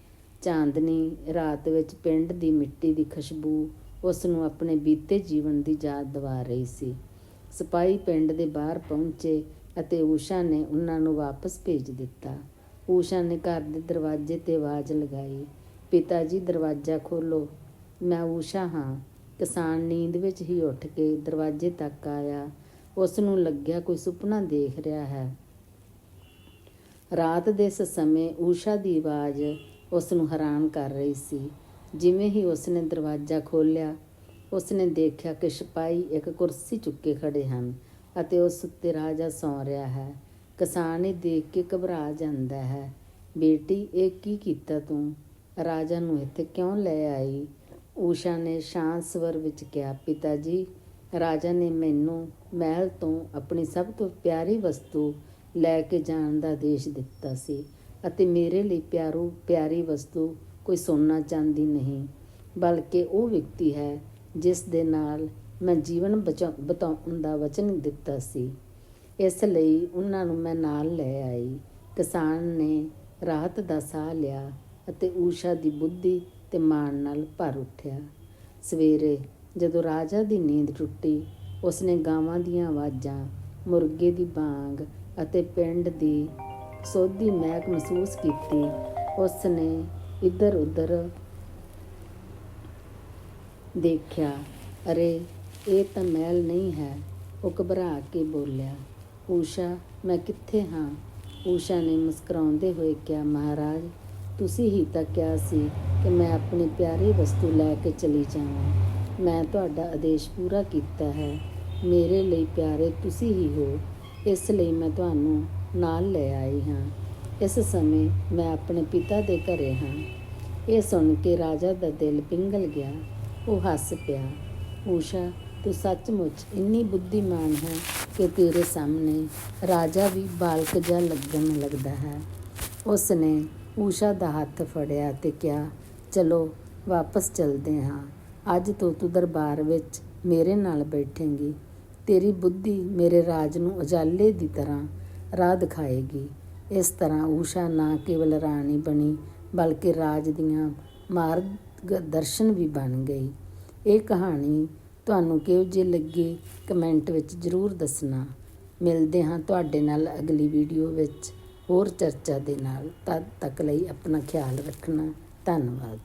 Speaker 1: ਚਾਂਦਨੀ ਰਾਤ ਵਿੱਚ ਪਿੰਡ ਦੀ ਮਿੱਟੀ ਦੀ ਖੁਸ਼ਬੂ ਉਸ ਨੂੰ ਆਪਣੇ ਬੀਤੇ ਜੀਵਨ ਦੀ ਯਾਦ ਦਿਵਾ ਰਹੀ ਸੀ। ਸਿਪਾਹੀ ਪਿੰਡ ਦੇ ਬਾਹਰ ਪਹੁੰਚੇ ਅਤੇ ਊਸ਼ਾ ਨੇ ਉਹਨਾਂ ਨੂੰ ਵਾਪਸ ਭੇਜ ਦਿੱਤਾ। ਊਸ਼ਾ ਨੇ ਘਰ ਦੇ ਦਰਵਾਜ਼ੇ ਤੇ ਆਵਾਜ਼ ਲਗਾਈ, ਪਿਤਾ ਜੀ, ਦਰਵਾਜ਼ਾ ਖੋਲੋ ਮੈਂ ਊਸ਼ਾ ਹਾਂ। ਕਿਸਾਨ ਨੀਂਦ ਵਿੱਚ ਹੀ ਉੱਠ ਕੇ ਦਰਵਾਜ਼ੇ ਤੱਕ ਆਇਆ। ਉਸ ਨੂੰ ਲੱਗਿਆ ਕੋਈ ਸੁਪਨਾ ਦੇਖ ਰਿਹਾ ਹੈ। ਰਾਤ ਦੇ ਇਸ ਸਮੇਂ ਊਸ਼ਾ ਦੀ ਆਵਾਜ਼ ਉਸ ਨੂੰ ਹੈਰਾਨ ਕਰ ਰਹੀ ਸੀ। ਜਿਵੇਂ ਹੀ ਉਸਨੇ ਦਰਵਾਜ਼ਾ ਖੋਲ੍ਹਿਆ, ਉਸਨੇ ਦੇਖਿਆ ਕਿ ਸਿਪਾਹੀ ਇੱਕ ਕੁਰਸੀ ਚੁੱਕੇ ਖੜੇ ਹਨ ਅਤੇ ਉਸ ਉੱਤੇ ਰਾਜਾ ਸੌਂ ਰਿਹਾ ਹੈ। ਕਿਸਾਨ ਇਹ ਦੇਖ ਕੇ ਘਬਰਾ ਜਾਂਦਾ ਹੈ, ਬੇਟੀ, ਇਹ ਕੀ ਕੀਤਾ ਤੂੰ? ਰਾਜਾ ਨੂੰ ਇੱਥੇ ਕਿਉਂ ਲੈ ਆਈ? ਊਸ਼ਾ ਨੇ ਸ਼ਾਂਤ ਸਵਰ ਵਿੱਚ ਕਿਹਾ ਪਿਤਾ ਜੀ ਰਾਜਾ ਨੇ ਮੈਨੂੰ ਮਹਿਲ ਤੋਂ ਆਪਣੀ ਸਭ ਤੋਂ ਪਿਆਰੀ ਵਸਤੂ ਲੈ ਕੇ ਜਾਣ ਦਾ ਆਦੇਸ਼ ਦਿੱਤਾ ਸੀ ਅਤੇ ਮੇਰੇ ਲਈ ਪਿਆਰੂ, ਪਿਆਰੀ ਵਸਤੂ ਕੋਈ ਸੋਨਾ ਚਾਂਦੀ ਨਹੀਂ, ਬਲਕਿ ਉਹ ਵਿਅਕਤੀ ਹੈ ਜਿਸ ਦੇ ਨਾਲ ਮੈਂ ਜੀਵਨ ਬਚਾ- ਬਿਤਾਉਣ ਦਾ ਵਚਨ ਦਿੱਤਾ ਸੀ। ਇਸ ਲਈ ਉਹਨਾਂ ਨੂੰ ਮੈਂ ਨਾਲ ਲੈ ਆਈ। ਕਿਸਾਨ ਨੇ ਰਾਹਤ ਦਾ ਸਾਹ ਲਿਆ ਅਤੇ ਊਸ਼ਾ ਦੀ ਬੁੱਧੀ ਤੇ ਮਾਣ ਨਾਲ ਭਰ ਉੱਠਿਆ। ਸਵੇਰੇ ਜਦੋਂ ਰਾਜਾ ਦੀ ਨੀਂਦ ਟੁੱਟੀ, ਉਸਨੇ ਗਾਵਾਂ ਦੀਆਂ ਆਵਾਜ਼ਾਂ, ਮੁਰਗੇ ਦੀ ਬਾਂਗ ਅਤੇ ਪਿੰਡ ਦੀ ਸੋਧੀ ਮਹਿਕ ਮਹਿਸੂਸ ਕੀਤੀ। ਉਸਨੇ ਇੱਧਰ ਉੱਧਰ ਦੇਖਿਆ, ਅਰੇ, ਇਹ ਤਾਂ ਮਹਿਲ ਨਹੀਂ ਹੈ, ਉਹ ਘਬਰਾ ਕੇ ਬੋਲਿਆ। ਊਸ਼ਾ, ਮੈਂ ਕਿੱਥੇ ਹਾਂ? ਊਸ਼ਾ ਨੇ ਮੁਸਕਰਾਉਂਦੇ ਹੋਏ ਕਿਹਾ, ਮਹਾਰਾਜ ਤੁਸੀਂ ਹੀ ਤਾਂ ਕਿਹਾ ਸੀ ਕਿ ਮੈਂ ਆਪਣੀ ਪਿਆਰੀ ਵਸਤੂ ਲੈ ਕੇ ਚਲੀ ਜਾਵਾਂ। ਮੈਂ ਤੁਹਾਡਾ ਆਦੇਸ਼ ਪੂਰਾ ਕੀਤਾ ਹੈ। ਮੇਰੇ ਲਈ ਪਿਆਰੇ ਤੁਸੀਂ ਹੀ ਹੋ। ਇਸ ਲਈ ਮੈਂ ਤੁਹਾਨੂੰ ਨਾਲ ਲੈ ਆਈ ਹਾਂ। ਇਸ ਸਮੇਂ ਮੈਂ ਆਪਣੇ ਪਿਤਾ ਦੇ ਘਰੇ ਹਾਂ। ਇਹ ਸੁਣ ਕੇ ਰਾਜਾ ਦਾ ਦਿਲ ਪਿੰਗਲ ਗਿਆ। ਉਹ ਹੱਸ ਪਿਆ। ਊਸ਼ਾ, ਤੂੰ ਸੱਚਮੁੱਚ ਇੰਨੀ ਬੁੱਧੀਮਾਨ ਹੈ ਕਿ ਤੇਰੇ ਸਾਹਮਣੇ ਰਾਜਾ ਵੀ ਬਾਲਕ ਜਿਹਾ ਲੱਗਣ ਲੱਗਦਾ ਹੈ। ਉਸ ਨੇ ਊਸ਼ਾ ਦਾ ਹੱਥ ਫੜਿਆ ਤੇ ਕਿਹਾ, ਚਲੋ, ਵਾਪਸ ਚਲਦੇ ਹਾਂ। ਅੱਜ ਤੋਂ ਤੂੰ ਦਰਬਾਰ ਵਿੱਚ ਮੇਰੇ ਨਾਲ ਬੈਠੇਂਗੀ। ਤੇਰੀ ਬੁੱਧੀ ਮੇਰੇ ਰਾਜ ਨੂੰ ਉਜਾਲੇ ਦੀ ਤਰ੍ਹਾਂ ਰਾਹ ਦਿਖਾਏਗੀ। ਇਸ ਤਰ੍ਹਾਂ ਊਸ਼ਾ ਨਾ ਕੇਵਲ ਰਾਣੀ ਬਣੀ, ਬਲਕਿ ਰਾਜ ਦੀਆਂ ਮਾਰਗ ਦਰਸ਼ਨ ਵੀ ਬਣ ਗਈ। ਇਹ ਕਹਾਣੀ ਤੁਹਾਨੂੰ ਕਿਹੋ ਜਿਹੀ ਲੱਗੀ, ਕਮੈਂਟ ਵਿੱਚ ਜ਼ਰੂਰ ਦੱਸਣਾ। ਮਿਲਦੇ ਹਾਂ ਤੁਹਾਡੇ ਨਾਲ ਅਗਲੀ ਵੀਡੀਓ ਵਿੱਚ। ਹੋਰ ਚਰਚਾ ਦੇ ਨਾਲ ਤਦ ਤੱਕ ਲਈ ਆਪਣਾ ਖਿਆਲ ਰੱਖਣਾ। ਧੰਨਵਾਦ।